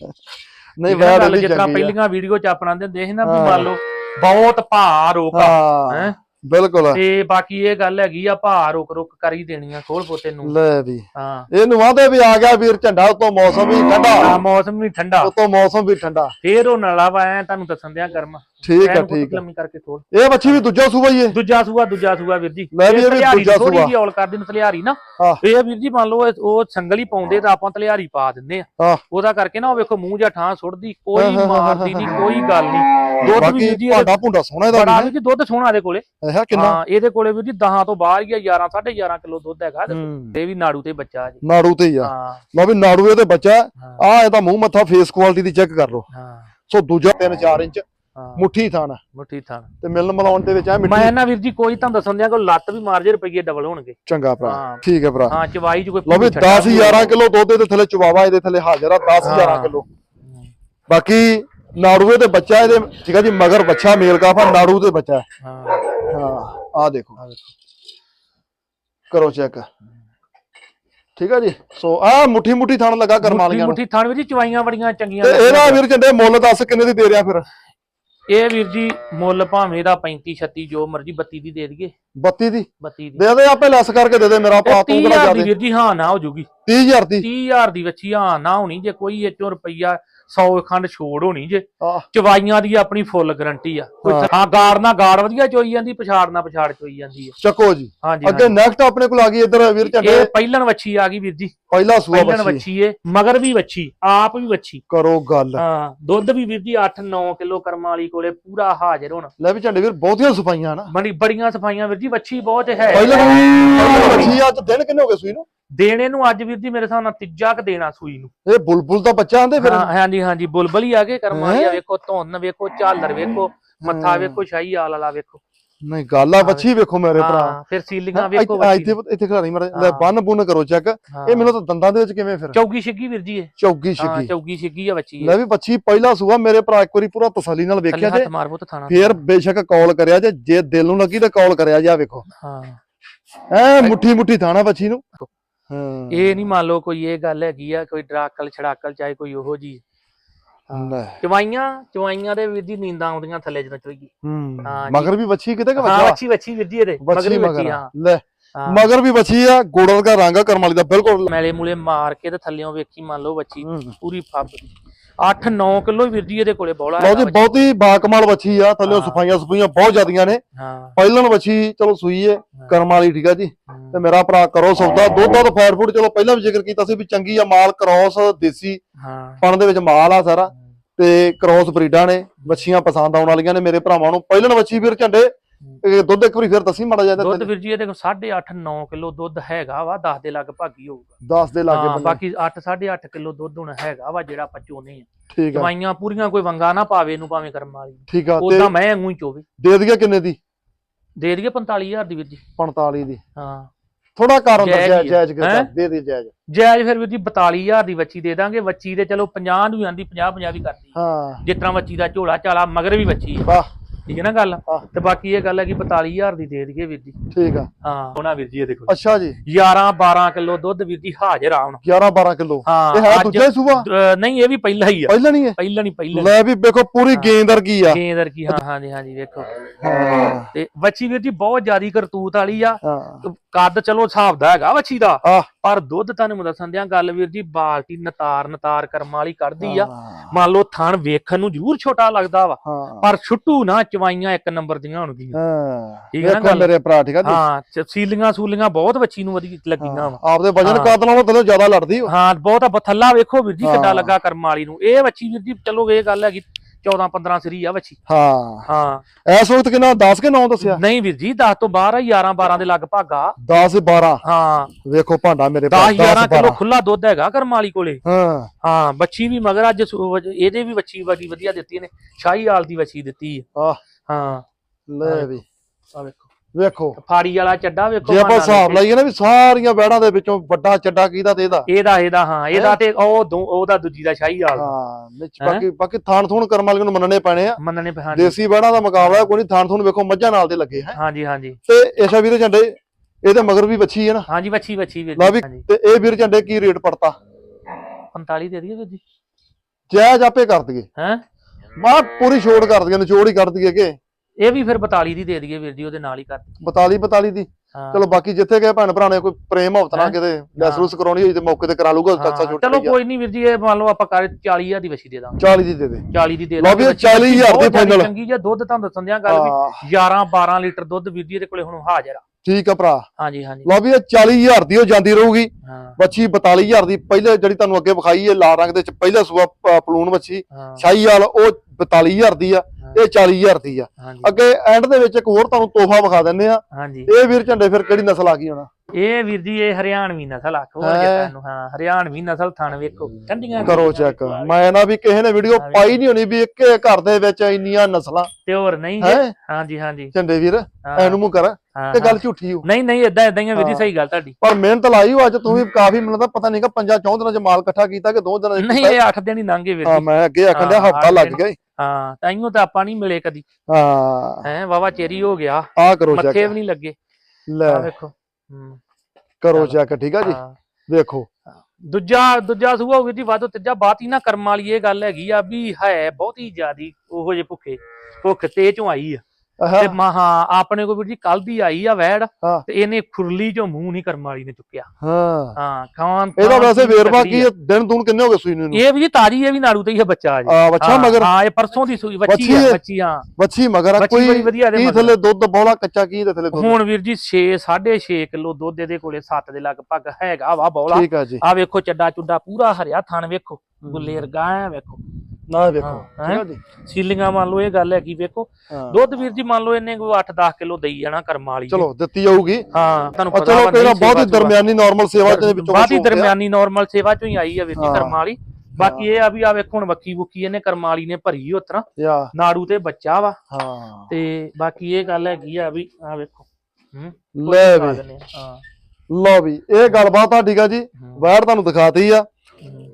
ਨਹੀਂ ਵੈਰ ਜਿਸ ਤਰ੍ਹਾਂ ਪਹਿਲੀਆਂ ਵੀਡੀਓ ਚ ਆਪਣਾ ਦਿੰਦੇ ਸੀ ਨਾ ਵੀ। ਮੰਨ ਲਓ ਬਹੁਤ ਭਾ ਰੋਕ ਹਾਂ। ਹੈ? ਬਿਲਕੁਲ ਤੇ ਬਾਕੀ ਇਹ ਗੱਲ ਹੈਗੀ ਆ ਭਾ ਰੋਕ ਰੋਕ ਕਰ ਹੀ ਦੇਣੀ ਆ ਖੋਲ ਪੋਤੇ ਨੂੰ। ਲੈ ਵੀ। ਹਾਂ। ਇਹਨੂੰ ਆਂਦੇ ਵੀ ਆ ਗਿਆ ਵੀਰ ਝੰਡਾ ਉਤੋਂ ਮੌਸਮ ਵੀ ਠੰਡਾ। ਮੌਸਮ ਵੀ ਠੰਡਾ। ਉਤੋਂ ਮੌਸਮ ਵੀ ਠੰਡਾ। ਫੇਰ ਉਹ ਨਲਾ ਵਾ ਐ ਤੁਹਾਨੂੰ ਦੱਸਣ ਦਿਆਂ ਗਰਮ ਠੀਕ ਕੁੱਟ ਠੀਕ ਆ। ਲੰਮੀ ਕਰਕੇ ਖੋਲ। ਇਹ ਬੱਚੀ ਵੀ ਦੂਜਾ ਸੂਬਾ ਹੀ ਹੈ ਦੂਜਾ ਸੂਆ ਦੂਜਾ ਸੂਆ ਵੀਰ ਜੀ। ਮੈਂ ਵੀ ਇਹ ਦੂਜਾ ਥੋੜੀ ਸੂਆ। ਜਿਹੀ ਔਲ ਕਰ ਦੇਣ ਤਲਿਆਰੀ ਨਾ। ਹਾਂ। ਇਹ ਵੀਰ ਜੀ ਮੰਨ ਲਓ ਉਹ ਸੰਗਲ ਹੀ ਪਾਉਂਦੇ ਤਾਂ ਆਪਾਂ ਤਲਿਆਰੀ ਪਾ ਦਿੰਦੇ ਆ। ਹਾਂ। ਉਹਦਾ ਕਰਕੇ ਨਾ ਉਹ ਵੇਖੋ ਮੂੰਹ ਜਾਂ ਠਾਂ ਸੁੱਟਦੀ ਹਾਂ, ਕੋਈ ਹਾਂ, ਹਾਂ, ਮਾਰਦੀ ਨਹੀਂ ਹਾਂ, ਕੋਈ ਗੱਲ ਨਹੀਂ ਦੁੱਧ ਵੀ ਵੀਰ ਜੀ ਇਹਦੇ- ਭਾਂਡਾ ਭੁੰਡਾ ਸੋਹਣਾ ਇਹਦਾ ਬੜਾ ਵੀ ਦੁੱਧ ਸੋਹਣਾ ਇਹਦੇ ਕੋਲੇ। ਹੈ ਕਿੰਨਾ? ਹਾਂ ਇਹਦੇ ਕੋਲੇ ਵੀਰ ਜੀ 10 ਤੋਂ ਬਾਹਰ ਹੀ ਆ 11 11.5 ਕਿਲੋ ਦੁੱਧ ਹੈਗਾ ਇਹਦੇ ਕੋਲ। ਹੂੰ। ਇਹ ਵੀ ਨਾੜੂ ਤੇ ਬੱਚਾ ਜੀ। ਨਾੜੂ ਤੇ ਹੀ ਆ। ਹਾਂ। ਲਓ ਵੀ ਨਾੜੂ ਇਹਦੇ ਬੱਚਾ ਹਾਂ, ਆ ਇਹਦਾ ਮੂੰਹ ਮੱਥਾ ਫੇਸ ਕੁਆਲਿਟੀ ਦੀ ਚੈੱਕ ਕਰ ਲਓ। ਹਾਂ। ਸੋ ਦੂਜਾ 3-4 ਇੰਚ ਹਾਂ। ਮੁੱਠੀ ਥਾਣ ਮੁੱਠੀ ਥਾਂ ਤੇ ਮਿਲਣ ਮਲਾਉਣ ਦੇ ਵਿੱਚ ਆ ਮਿੱਠੀ। ਮੈਂ ਨਾ ਵੀਰ ਜੀ ਕੋਈ ਤੁਹਾਨੂੰ ਦੱਸਣ ਦਿਆਂ ਕੋਈ ਲੱਤ ਵੀ ਮਾਰ ਜੇ ਰੁਪਈਏ ਡਬਲ ਹੋਣਗੇ। ਚੰਗਾ ਭਰਾ। ਹਾਂ। ਠੀਕ ਹੈ ਭਰਾ। ਹਾਂ ਚਵਾਈ ਚ ਕੋਈ ਲਓ ਵੀ ਛੱਡਾ 10 11 ਕਿਲੋ ਦੁੱਧ ਦੇ ਥੱਲੇ ਚਵਾਵਾ ਇਹਦੇ ਥੱਲੇ ਹਾਜ਼ਰ ਆ 10 11 ਹਾਂ। ਕਿਲੋ। ਬਾਕੀ ਨਾੜੂਏ ਤੇ ਬੱਚਾ ਇਹਦੇ ਠੀਕ ਹੈ ਜੀ ਮਗਰ ਬੱਚਾ ਮੇਲ ਕਾਫਾ ਨਾੜੂ ਤੇ ਬੱਚਾ। ਹਾਂ। ਹਾਂ ਆ ਦੇਖੋ। ਕਰੋ ਚੈੱਕ। ਠੀਕ ਹੈ ਜੀ? ਸੋ ਆ ਮੁੱਠੀ ਮੁੱਠੀ ਥਣ ਲੱਗਾ ਕਰਮ ਮੁੱਠੀ ਥਾਣ ਜੀ ਚਵਾਈਆਂ ਬੜੀਆਂ ਚੰਗੀਆਂ ਤੇ। ਇਹਦਾ ਵੀਰ ਚੰਡੇ ਮੁੱਲ ਦੱਸ ਕਿੰਨੇ ਦੀ ਦੇ ਰਿਆ ਫਿਰ? ਇਹ ਵੀਰ ਜੀ ਮੁੱਲ ਭਾਵੇਂ ਦਾ 35 36 ਜੋ ਮਰਜ਼ੀ 32 ਦੀ ਦੇ ਦਈਏ। 32 ਦੀ? 32 ਦੀ। ਦੇ ਦੇ ਆਪੇ ਲੈਸ ਕਰਕੇ ਦੇ ਦੇ ਮੇਰਾ ਭਰਾ ਤੂੰ ਕਿਹੜਾ 30000 ਦੀ ਜਾਦੇ ਵੀਰ ਜੀ ਹਾਂ ਨਾ ਹੋ ਜੂਗੀ। 30000 ਦੀ? 30000 ਦੀ ਵੱਛੀ ਹਾਂ ਨਾ ਹੋਣੀ ਜੇ ਕੋਈ ਇਹ ਚੋਂ ਰੁਪਈਆ 100 ਖੰਡ ਛੋੜ ਹੋਣੀ ਜੇ। ਚਵਾਈਆਂ ਦੀ ਆਪਣੀ ਫੁੱਲ ਗਾਰੰਟੀ ਆ। ਹਾਂ। ਗਾੜ ਨਾ ਗਾੜ ਵਧੀਆ ਚੋਈ ਜਾਂਦੀ ਪਛਾੜ ਨਾ ਪਛਾੜ ਚੋਈ ਜਾਂਦੀ ਆ। ਚੱਕੋ ਜੀ। ਅੱਗੇ ਨੈਕਸਟ ਆਪਣੇ ਕੋਲ ਆ ਗਈ ਇੱਧਰ ਵੀਰ। ਚੰਡੇ ਇਹ ਪਹਿਲਣ ਵੱਛੀ ਆ ਗਈ ਵੀਰ ਜੀ। ਪਹਿਲਾ ਸੂਆ ਪਹਿਲਣ ਬੱਚੀ ਵੱਛੀ ਏ ਮਗਰ ਵੀ ਵੱਛੀ ਆਪ ਵੀ ਵੱਛੀ। ਕਰੋ ਗੱਲ। ਹਾਂ ਦੁੱਧ ਵੀ ਵੀਰ ਜੀ 8-9 ਕਿਲੋ ਕਰਮਾਂ ਵਾਲੀ ਕੋਲੇ ਪੂਰਾ ਹਾਜ਼ਰ ਹੋਣਾ। ਲੈ ਵੀ ਝੰਡੇ ਵੀਰ ਬਹੁਤੀਆਂ ਸਫਾਈਆਂ ਨਾ। ਬੜੀ ਬੜੀਆਂ ਸਫਾਈਆਂ ਵੀਰ ਜੀ ਵੱਛੀ ਬਹੁਤ ਹੈ। ਪਹਿਲਾਂ ਪਹਿਲਾਂ ਬੱਚੀ ਅੱਜ ਦਿਨ ਕਿੰਨੇ ਹੋ ਗਏ ਸੂਈ ਨੂੰ? ਦੇਣੇ ਨੂੰ ਅੱਜ ਵੀਰ ਜੀ ਮੇਰੇ ਹਿਸਾਬ ਨਾਲ ਤੀਜਾ ਕ ਦੇਣਾ ਸੂਈ ਨੂੰ। ਇਹ ਬੁਲਬੁਲ ਦਾ ਬੱਚਾ ਆਂਦੇ ਫਿਰ। ਹਾਂ ਹਾਂਜੀ ਹਾਂਜੀ ਬੁਲਬੁਲ ਹੀ ਆ ਗਏ ਕਰਮਾਂ ਵਾਲੀ ਆ ਹੈਂ? ਵੇਖੋ ਧੁੰਨ ਵੇਖੋ ਝਾਲਰ ਵੇਖੋ ਮੱਥਾ ਹਾਂ। ਵੇਖੋ ਸ਼ਾਹੀ ਆਲ ਵੇਖੋ। ਨਹੀਂ ਗੱਲ ਆ ਬੱਚੀ ਵੇਖੋ। ਮੇਰੇ ਭਰਾ। ਹਾਂ ਫਿਰ ਸੀਲਿੰਗਾਂ ਹਾਂ, ਵੇਖੋ ਇੱਥੇ- ਵੱਛੀ ਇੱਥੇ ਇੱਥੇ ਖੜਾ ਨਹੀਂ ਮਰ ਲੈ ਹਾਂ। ਬੰਨ ਬੁੰਨ ਕਰੋ ਚੈੱਕ ਹਾਂ। ਇਹ ਮੈਨੂੰ ਤਾਂ ਦੰਦਾਂ ਦੇ ਵਿੱਚ ਕਿਵੇਂ ਫਿਰ? ਚੌਗੀ ਛਿੱਗੀ ਵੀਰ ਜੀ ਇਹ। ਚੌਗੀ ਹਾਂ ਛਿੱਗੀ। ਚੌਗੀ ਛਿੱਗੀ ਆ ਬੱਚੀ ਲੈ ਵੀ ਬੱਚੀ ਪਹਿਲਾ ਸੂਆ ਮੇਰੇ ਭਰਾ ਇੱਕ ਵਾਰੀ ਪੂਰਾ ਤਸੱਲੀ ਨਾਲ ਵੇਖਿਆ ਜੇ। ਫੇਰ ਬੇਸ਼ੱਕ ਕਾਲ ਕਰਿਆ ਜੇ। ਜੇ ਦਿਲ ਨੂੰ ਲੱਗੀ ਤਾਂ ਕਾਲ ਕਰਿਆ ਜੇ ਵੇਖੋ। ਹਾਂ। ਐ ਮੁੱਠੀ ਮੁੱਠੀ ਥਾਣਾ ਬੱਚੀ ਨੂੰ। ਹਾਂ। ਇਹ ਨਹੀਂ ਮੰਨ ਲਓ ਕੋਈ ਇਹ ਗੱਲ ਹੈਗੀ ਆ ਕੋਈ ਡਰਾਕਲ ਛੜਾਕਲ ਚਾਹੇ ਕੋਈ ਉਹੋ ਜੀ। ਚਵਾਈਆਂ ਚਵਾਈਆਂ ਦੇ ਵੀਰ ਜੀ ਨੀਂਦਾਂ ਆਉਂਦੀਆਂ ਥੱਲੇ ਜਦੋਂ ਚੋਈਏ ਹੂੰ। ਮਗਰ ਵੀ ਬੱਚੀ ਕਿਤੇ ਕਿ ਹਾਂ ਬੱਚਾ ਵੱਛੀ ਵੀਰ ਜੀ ਇਹਦੇ। ਮਗਰ ਬੱਚੀ ਹੀ। ਲੈ। ਮਗਰ ਵੀ ਬੱਚੀ ਆ ਗੋੜਾ ਦਾ ਰੰਗ ਕਰਮ ਵਾਲੀ ਦਾ ਬਿਲਕੁਲ। ਮੈਲੇ ਮੂਲੇ ਮਾਰ ਕੇ ਤੇ ਥੱਲਿਓਂ ਵੇਖੀ ਮੰਨ ਲਓ ਹੂੰ। ਪੂਰੀ ਫੱਬ 8-9 ਕਿਲੋ ਵੀਰ ਜੀ ਇਹਦੇ ਕੋਲੇ ਬੋਲਾ ਲਓ ਜੀ ਬਹੁਤੀ ਬਾਕਮਾਲ ਬੱਚੀ ਆ ਥੱਲੇ। ਸਫਾਈਆਂ ਸਫਾਈਆਂ ਬਹੁਤ ਜ਼ਿਆਦੀਆਂ ਨੇ। ਹਾਂ। ਪਹਿਲਣ ਬੱਚੀ ਚਲੋ ਸੂਈ ਏ ਕਰਮ ਵਾਲੀ ਠੀਕ ਆ ਜੀ। ਤੇ ਮੇਰਾ ਭਰਾ ਕਰੋ ਸੌਦਾ ਦੁੱਧ ਦਾ ਫਾਇਰ ਫੂਡ ਚਲੋ ਪਹਿਲਾਂ ਵੀ ਜ਼ਿਕਰ ਕੀਤਾ ਸੀ ਵੀ ਚੰਗੀ ਆ ਮਾਲ ਕ੍ਰੋਸ ਦੇਸੀ ਹਾਂ। ਪਣ ਦੇ ਵਿੱਚ ਮਾਲ ਆ ਸਾਰਾ। ਤੇ ਕ੍ਰੋਸ ਬਰੀਡਾਂ ਨੇ ਬੱਚੀਆਂ ਪਸੰਦ ਆਉਣ ਵਾਲੀਆਂ ਨੇ ਮੇਰੇ ਭਰਾਵਾਂ ਨੂੰ। ਪਹਿਲਣ ਬੱਚੀ ਵੀਰ ਝੰਡੇ ਇਹ ਦੁੱਧ ਇੱਕ ਵਾਰੀ ਫਿਰ ਦੱਸੀ ਮਾੜਾ ਜਿਹਾ ਦੁੱਧ ਵੀਰ ਜੀ ਇਹਦੇ ਕੋਲ 8.5 9 ਕਿਲੋ ਦੁੱਧ ਹੈਗਾ ਵਾ 10 ਦੇ ਲਗਭਗ ਹੀ ਹੋਊਗਾ। 10 ਦੇ ਲਾਗੇ ਬਾਕੀ 8 8.5 ਕਿਲੋ ਦੁੱਧ ਹੁਣ ਹੈਗਾ ਵਾ ਜਿਹੜਾ ਆਪਾਂ ਚੋਨੇ ਆ। ਠੀਕ ਆ। ਦਵਾਈਆਂ ਪੂਰੀਆਂ ਕੋਈ ਵੰਗਾ ਨਾ ਪਾਵੇ ਨੂੰ ਭਾਵੇਂ ਕਰਮ ਵਾਲੀ ਠੀਕ ਆ ਉਦਾਂ ਮੈਂ ਐਂਗੂ ਹੀ ਚੋਵੇ। ਦੇ ਦਈਏ ਕਿੰਨੇ ਦੀ? ਦੇ ਦਈਏ 45000 ਦੀ ਵੀਰ ਜੀ। 45 ਦੀ। ਹਾਂ। ਥੋੜਾ ਕਰ ਹੁੰਦਾ ਜਾਇਜ਼ ਜਾਇਜ਼ ਹੀ ਆ। ਜਾਇਜ਼ ਕਰ ਹੈਂ? ਦੇ ਦੇ ਜਾਇਜ਼ ਜਾਇਜ਼ ਫਿਰ ਵੀਰ ਜੀ 42000 ਦੀ ਵੱਛੀ ਦੇ ਦਾਂਗੇ ਵੱਛੀ ਦੇ ਚਲੋ 50 ਨੂੰ ਆਂਦੀ 50 50 ਵੀ ਕਰਦੀ। ਹਾਂ। ਜਿਸ ਤਰ੍ਹਾਂ ਵੱਛੀ ਦਾ ਝੋਲਾ ਚਾਲਾ ਮਗਰ ਵੀ ਹੈ ਵਾਹ। ਠੀਕ ਹੈ ਨਾ ਗੱਲ? ਹਾਂ। ਤੇ ਬਾਕੀ ਇਹ ਗੱਲ ਹੈ ਕਿ 45000 ਦੀ ਦੇ ਦਈਏ ਵੀਰ ਜੀ। ਠੀਕ ਆ। ਹਾਂ ਉਹਨਾਂ ਵੀਰ ਜੀ ਇਹਦੇ ਕੋਲ ਅੱਛਾ ਜੀ। 11 12 ਕਿਲੋ ਦੁੱਧ ਵੀਰ ਜੀ ਹਾਜ਼ਰ ਆ ਹੁਣ। 11 12 ਕਿਲੋ। ਹਾਂ ਇਹ ਹੈ ਅੱਜ- ਦੂਜਾ ਅਹ ਨਹੀਂ ਇਹ ਵੀ ਪਹਿਲਾ ਹੀ ਆ। ਪਹਿਲਾਂ ਨਹੀਂ ਹੈ? ਪਹਿਲਾ ਨਹੀਂ ਪਹਿਲਾ ਲੈ ਵੀ ਵੇਖੋ ਪੂਰੀ ਗੇਂਦ ਵਰਗੀ ਆ। ਗੇਂਦਰ ਕੀ ਹਾਂ ਹਾਂਜੀ ਹਾਂਜੀ ਵੇਖੋ। ਹਾਂ। ਤੇ ਵੱਛੀ ਵੀਰ ਜੀ ਬਹੁਤ ਜ਼ਿਆਦੀ ਕਰਤੂਤ ਵਾਲੀ ਆ। ਹਾਂ। ਕੱਦ ਚਲੋ ਹਿਸਾਬ ਦਾ ਹੈਗਾ ਵੱਛੀ ਦਾ। ਆ ਪਰ ਦੁੱਧ ਤੁਹਾਨੂੰ ਮੈਂ ਦੱਸਣ ਦਿਆਂ ਗੱਲ ਵੀਰ ਜੀ ਬਾਲਟੀ ਨਤਾਰ ਨਤਾਰ ਕਰਮ ਵਾਲੀ ਕੱਢਦੀ ਆ। ਮੰਨ ਲਓ ਥਣ ਵੇਖਣ ਨੂੰ ਜ਼ਰੂਰ ਛੋਟਾ ਲੱਗਦਾ ਵਾ ਪਰ ਛੁੱਟੂ ਨਾ ਚਵਾਈਆਂ ਇੱਕ ਨੰਬਰ ਦੀਆਂ ਹੋਣਗੀਆਂ। ਠੀਕ ਹੈ ਨਾ? ਮੇਰੇ ਭਰਾ ਠੀਕ ਆ ਹਾਂ ਸੀਲੀਆਂ ਸੂਲੀਆਂ ਬਹੁਤ ਵੱਛੀ ਨੂੰ ਵਧੀਆ ਲੱਗੀਆਂ ਵਾ। ਆਪਦੇ ਵਜਨ। ਕੱਦ ਨਾਲੋਂ ਥੱਲੇ ਜ਼ਿਆਦਾ ਲੜਦੀ ਹਾਂ ਬਹੁਤ ਆ ਥੱਲਾ ਵੇਖੋ ਵੀਰ ਜੀ ਕਿੱਡਾ। ਲੱਗਾ ਕਰਮ ਵਾਲੀ ਨੂੰ। ਇਹ ਵੱਛੀ ਵੀਰ ਜੀ ਚਲੋ ਇਹ ਗੱਲ ਹੈਗੀ 14 15 ਸਰੀ ਆ ਵੱਛੀ ਹਾਂ। ਹਾਂ। ਇਸ ਵਕਤ ਕਿੰਨਾ? 10 ਕੇ 9 ਦੱਸਿਆ? ਨਹੀਂ ਵੀਰ ਜੀ 10 ਤੋਂ ਬਾਹਰ ਆ 11 12 ਦੇ ਲਗਭਗ ਆ। 10 12 ਹਾਂ। ਵੇਖੋ ਭਾਂਡਾ ਮੇਰੇ 10 ਭਰਾ, 11 ਕਿਲੋ 12 ਖੁੱਲਾ ਦੁੱਧ ਹੈਗਾ ਕਰਮ ਵਾਲੀ ਕੋਲੇ। ਹਾਂ। ਹਾਂ ਬੱਚੀ ਵੀ ਮਗਰ ਅੱਜ ਇਹਦੇ ਵੀ ਬੱਚੀ ਬੜੀ ਵਧੀਆ ਦਿੱਤੀ ਨੇ ਸ਼ਾਹੀ ਹਾਲ ਦੀ ਬੱਚੀ ਦਿੱਤੀ ਆਹ। ਹਾਂ। ਲੈ ਵੀ। ਆ ਵੇਖੋ। ਵੇਖੋ। ਫਾੜੀ ਵਾਲਾ ਚੱਡਾ ਵੇਖੋ ਜੇ ਆਪਾਂ ਹਿਸਾਬ। ਲਾਈਏ ਨਾ ਵੀ ਸਾਰੀਆਂ ਬੈੜਾਂ ਦੇ ਵਿੱਚੋਂ ਵੱਡਾ ਚੱਡਾ ਕਿਹਦਾ ਤੇ ਇਹਦਾ? ਇਹਦਾ ਇਹਦਾ ਹਾਂ ਇਹਦਾ ਤੇ ਉਹ ਉਹਦਾ ਦੂਜੀ ਦਾ ਸ਼ਾਹੀ ਦਾ। ਹਾਂ ਵਿੱਚ ਹੈਂ? ਬਾਕੀ ਬਾਕੀ ਥਾਣ ਥੂਣ ਕਰਮ ਵਾਲਿਆਂ ਨੂੰ ਮੰਨਣੇ ਪੈਣੇ ਆ। ਮੰਨਣੇ ਪੈ ਹਾਂਜੀ। ਦੇਸੀ ਬੈੜਾਂ ਦਾ ਮੁਕਾਬਲਾ ਕੋਈ ਨਹੀਂ ਥਾਣ ਥੂਣ ਵੇਖੋ ਮੱਝਾਂ ਨਾਲ ਦੇ ਲੱਗੇ ਹੈ? ਹਾਂਜੀ ਹਾਂਜੀ। ਤੇ ਇਸ਼ਾ ਵੀਰ ਝੰਡੇ ਇਹਦੇ ਮਗਰ ਵੀ ਬੱਚੀ ਹੈ ਨਾ? ਹਾਂਜੀ ਬੱਚੀ ਬੱਚੀ ਵੀਰ ਲਾ ਜੀ ਵੀ ਹਾਂਜੀ। ਤੇ ਇਹ ਵੀਰ ਝੰਡੇ ਕੀ ਰੇਟ ਪੜਤਾ? 45 ਦੇ ਦਈਏ ਵੀਰ ਜੀ। ਜਾਇਜ਼ ਆਪੇ ਕਰ ਦਈਏ। ਹੈ? ਮਾ ਪੂਰੀ ਛੋੜ ਕਰ ਦਈਏ ਨਿਚੋੜ ਹੀ ਕਰ ਦਈਏ ਕਿ? ਇਹ ਵੀ ਫਿਰ 42 ਦੀ ਦੇ ਦਈਏ ਵੀਰ ਜੀ ਉਹਦੇ ਨਾਲ ਹੀ ਕਰ 42 42 ਦੀ। ਚਲੋ ਬਾਕੀ ਜਿੱਥੇ ਗਏ ਭੈਣ ਭਰਾ ਨੇ ਕੋਈ ਪ੍ਰੇਮ ਹਫਤਾ ਨਾ? ਕਿਤੇ ਲੈਸਰੂਸ ਕਰਾਉਣੀ ਹੋਈ ਤੇ ਮੌਕੇ ਤੇ ਕਰਾ ਲੂਗਾ ਚਾਚਾ ਛੋਟ ਚਲੋ ਕੋਈ ਨਹੀਂ ਵੀਰ ਜੀ ਇਹ ਮੰਨ ਲਓ ਆਪਾਂ ਕਰ 40000 ਦੀ ਬੱਚੀ ਦੇ ਦਾਂਗੇ। 40 ਦੀ ਦੇ ਦੇ। 40 ਦੀ ਦੇ ਲਓ ਵੀ ਇਹ ਬੱਚੀ 40,000 ਦੀ final। ਚੰਗੀ ਜੇ ਦੁੱਧ ਤੁਹਾਨੂੰ ਦੱਸਣ ਦਿਆਂ ਗੱਲ ਵੀ ਹਾਂ, 11 12 ਲੀਟਰ ਦੁੱਧ ਵੀਰ ਜੀ ਇਹਦੇ ਕੋਲੇ ਹੁਣ ਹਾਜ਼ਰ ਆ। ਠੀਕ ਆ ਭਰਾ। ਹਾਂਜੀ ਹਾਂਜੀ। ਲਓ ਵੀ ਇਹ 40000 ਦੀ ਉਹ ਜਾਂਦੀ ਰਹੂਗੀ। ਬੱਚੀ 42000 ਦੀ ਪਹਿਲੇ ਜਿਹੜੀ ਤੁਹਾਨੂੰ ਅੱਗੇ ਵਿਖਾਈ ਹੈ ਲਾਲ ਰੰਗ ਦੇ ਚ ਪਹਿਲਾ ਸੂਆ ਪ- ਪਲੂਣ ਬੱਚੀ ਹਾਂ। ਸ਼ਾਹੀ ਵਾਲ ਉਹ 42000 ਦੀ ਆ। ਇਹ 40000 ਦੀ ਆ। ਅੱਗੇ ਐਂਡ ਦੇ ਵਿੱਚ ਇੱਕ ਹੋਰ ਤੁਹਾਨੂੰ ਤੋਹਫਾ ਵਿਖਾ ਦਿੰਨੇ ਆ ਇਹ ਵੀਰ ਝੰਡੇ ਫਿਰ ਕਿਹੜੀ ਨਸਲ ਆ ਗਈ ਹੁਣ? ਇਹ ਵੀਰ ਜੀ ਇਹ ਹਰਿਆਣਵੀ ਨਸਲ ਆਖੋ? ਤੁਹਾਨੂੰ ਹਾਂ ਹਰਿਆਣਵੀ ਨਸਲ ਥਣ ਵੇਖੋ। ਠੰਡੀਆਂ ਕਰੋ ਚੈੱਕ ਮੈਂ ਨਾ ਵੀ ਕਿਸੇ ਨੇ ਵੀਡੀਓ ਪਾਈ ਨਹੀਂ ਹੋਣੀ ਵੀ ਇੱਕ ਘਰ ਦੇ ਵਿੱਚ ਇੰਨੀਆਂ ਨਸਲਾਂ। ਤੇ ਹੋਰ ਨਹੀਂ ਹਾਂਜੀ ਹਾਂਜੀ। ਝੰਡੇ ਵੀਰ ਐਨੂੰ ਮੂੰਹ ਕਰ। ਤੇ ਗੱਲ। ਝੂਠੀ ਹੋ। ਨਹੀਂ ਨਹੀਂ ਇਦਾਂ ਇਦਾਂ ਹੀ ਵੀਰ ਜੀ। ਸਹੀ ਗੱਲ ਤੁਹਾਡੀ। ਪਰ ਮਿਹਨਤ ਲਾਈ ਹੋ ਅੱਜ ਤੂੰ ਵੀ ਕਾਫੀ ਮੈਨੂੰ ਤਾਂ ਪਤਾ ਨਹੀਂਗਾ ਪੰਜਾਂ ਚੌਂ ਦਿਨਾਂ ਚ ਮਾਲ ਇਕੱਠਾ ਕੀਤਾ ਕਿ ਦੋ ਦਿਨਾਂ ਚ ਨਹੀਂ? ਇਹ 8 ਦਿਨ ਹੀ ਲੰਘੇ ਵੀਰ ਹਾਂ ਮੈਂ ਅੱਗੇ ਆਖਣ ਹਾਂ, ਹਫਤਾ ਲੱਗ। ਗਿਆ। ਹਾਂ ਤਾਈਓ ਤਾਂ ਆਪਾਂ ਨਹੀਂ ਮਿਲੇ ਕਦੀ। ਹਾਂ। ਹੈ ਵਾਵਾ ਚੇਰੀ ਹੋ ਗਿਆ। ਆ ਕਰੋ ਮੱਥੇ ਚੈੱਕ ਵੀ ਨਹੀਂ ਲੱਗੇ। ਲੈ। ਵੇਖੋ। ਹੂੰ। ਕਰੋ। ਚੈੱਕ ਠੀਕ ਆ ਜੀ। ਵੇਖੋ। ਦੂਜਾ ਦੂਜਾ ਸੂਆ ਵੀਰ ਜੀ ਵਾਧੋ ਤੀਜਾ। ਬਾਤ ਹੀ ਨਾ ਕਰਮ ਵਾਲੀ ਇਹ ਗੱਲ ਹੈਗੀ ਆ ਵੀ ਹੈ ਬਹੁਤੀ ਜ਼ਿਆਦੀ ਉਹੋ ਜੇ ਭੁੱਖੇ। ਭੁੱਖ ਤੇ ਚੋਂ ਆਈ ਆ। ਤੇ ਮਹਾ ਆਪਣੇ ਕੋਲ ਵੀਰ ਜੀ ਕੱਲ ਦੀ ਆਈ ਆ ਵੈੜ। ਤੇ ਇਹਨੇ ਖੁਰਲੀ ਚੋਂ ਮੂੰਹ ਨਹੀਂ ਕਰਮ ਵਾਲੀ ਨੇ ਚੁੱਕਿਆ। ਹਾਂ। ਹਾਂ ਖਾਣ ਇਹਦਾ ਵੈਸੇ ਵੇਰਵਾ ਕੀ ਦਿਨ ਦੂਨ ਕਿੰਨੇ ਹੋ ਗਏ ਸੂਈ ਨੂੰ? ਇਹ ਵੀ ਜੀ ਤਾਜੀ ਇਹ ਵੀ ਨਾੜੂ ਤੇ ਹੀ ਬੱਚਾ ਜੀ। ਆ ਬੱਚਾ ਮਗਰ। ਹਾਂ ਇਹ ਪਰਸੋਂ ਦੀ ਸੂਈ ਬੱਚੀ ਹੈ? ਬੱਚੀ ਹਾਂ। ਬੱਚੀ ਮਗਰ ਕੋਈ ਬੜੀ ਵਧੀਆ ਇਹਦੇ ਕੀ। ਥੱਲੇ ਦੁੱਧ ਬੋਲਾ ਕੱਚਾ ਕੀ ਦੇ ਥੱਲੇ ਦੁੱਧ? ਹੁਣ ਵੀਰ ਜੀ 6 6.5 ਕਿਲੋ ਦੁੱਧ ਇਹਦੇ ਕੋਲੇ 7 ਦੇ ਲਗਭਗ ਹੈਗਾ ਵਾ ਬੌਲਾ। ਠੀਕ ਆ ਜੀ। ਆ ਵੇਖੋ ਚੱਡਾ ਚੁੱਡਾ ਪੂਰਾ ਹਰਿਆ ਥਣ ਵੇਖੋ। ਗੁੱਲੇ ਵਰਗਾ ਐ ਵੇਖੋ। ਨਾ ਵੇਖੋ ਹਾਂ, ਠੀਕ ਆ ਜੀ? ਸੀਲਿੰਗਾਂ ਮੰਨ ਲਓ ਇਹ ਗੱਲ ਹੈ ਕੀ ਵੇਖੋ। ਹਾਂ। ਦੁੱਧ ਵੀਰ ਜੀ ਮੰਨ ਲਓ ਇਹਨੇ ਕੋਈ 8-10 ਕਿਲੋ ਦਈ ਜਾਣਾ ਕਰਮ ਵਾਲੀ। ਚਲੋ ਦਿੱਤੀ ਜਾਊਗੀ। ਹਾਂ ਤੁਹਾਨੂੰ ਪਤਾ ਚਲੋ ਬਹੁਤ ਹੀ। ਦਰਮਿਆਨੀ ਨਾਰਮਲ ਸੇਵਾ ਦੇ ਵਿੱਚੋਂ ਬਾਦੀ ਕੁਛ ਹੋ ਗਿਆ। ਦਰਮਿਆਨੀ ਨਾਰਮਲ ਸੇਵਾ ਚੋਂ ਹੀ ਆਈ ਆ ਵੀਰ ਜੀ ਹਾਂ। ਕਰਮ ਵਾਲੀ। ਬਾਕੀ ਇਹ ਆ ਵੀ ਆ ਵੇਖੋ ਹੁਣ ਵੱਕੀ ਬੁੱਕੀ ਇਹਨੇ ਕਰਮ ਵਾਲੀ ਨੇ ਭਰੀ ਉਤਰਾ। ਯਾ। ਨਾੜੂ ਤੇ ਬੱਚਾ ਵਾ। ਹਾਂ। ਤੇ ਬਾਕੀ ਇਹ ਗੱਲ ਹੈਗੀ ਆ ਵੀ ਆ ਵੇਖੋ। ਹੂੰ? ਲੈ ਵੀ। ਦਿੰਦੇ ਆ, ਹਾਂ। ਲਓ ਵੀ ਇਹ ਗੱਲਬਾਤ ਤੁਹਾਡੀ ਗਾ ਜੀ ਹੂੰ, ਬਾਹਰ ਤੁਹਾਨੂੰ ਦਿਖਾਤੀ ਆ।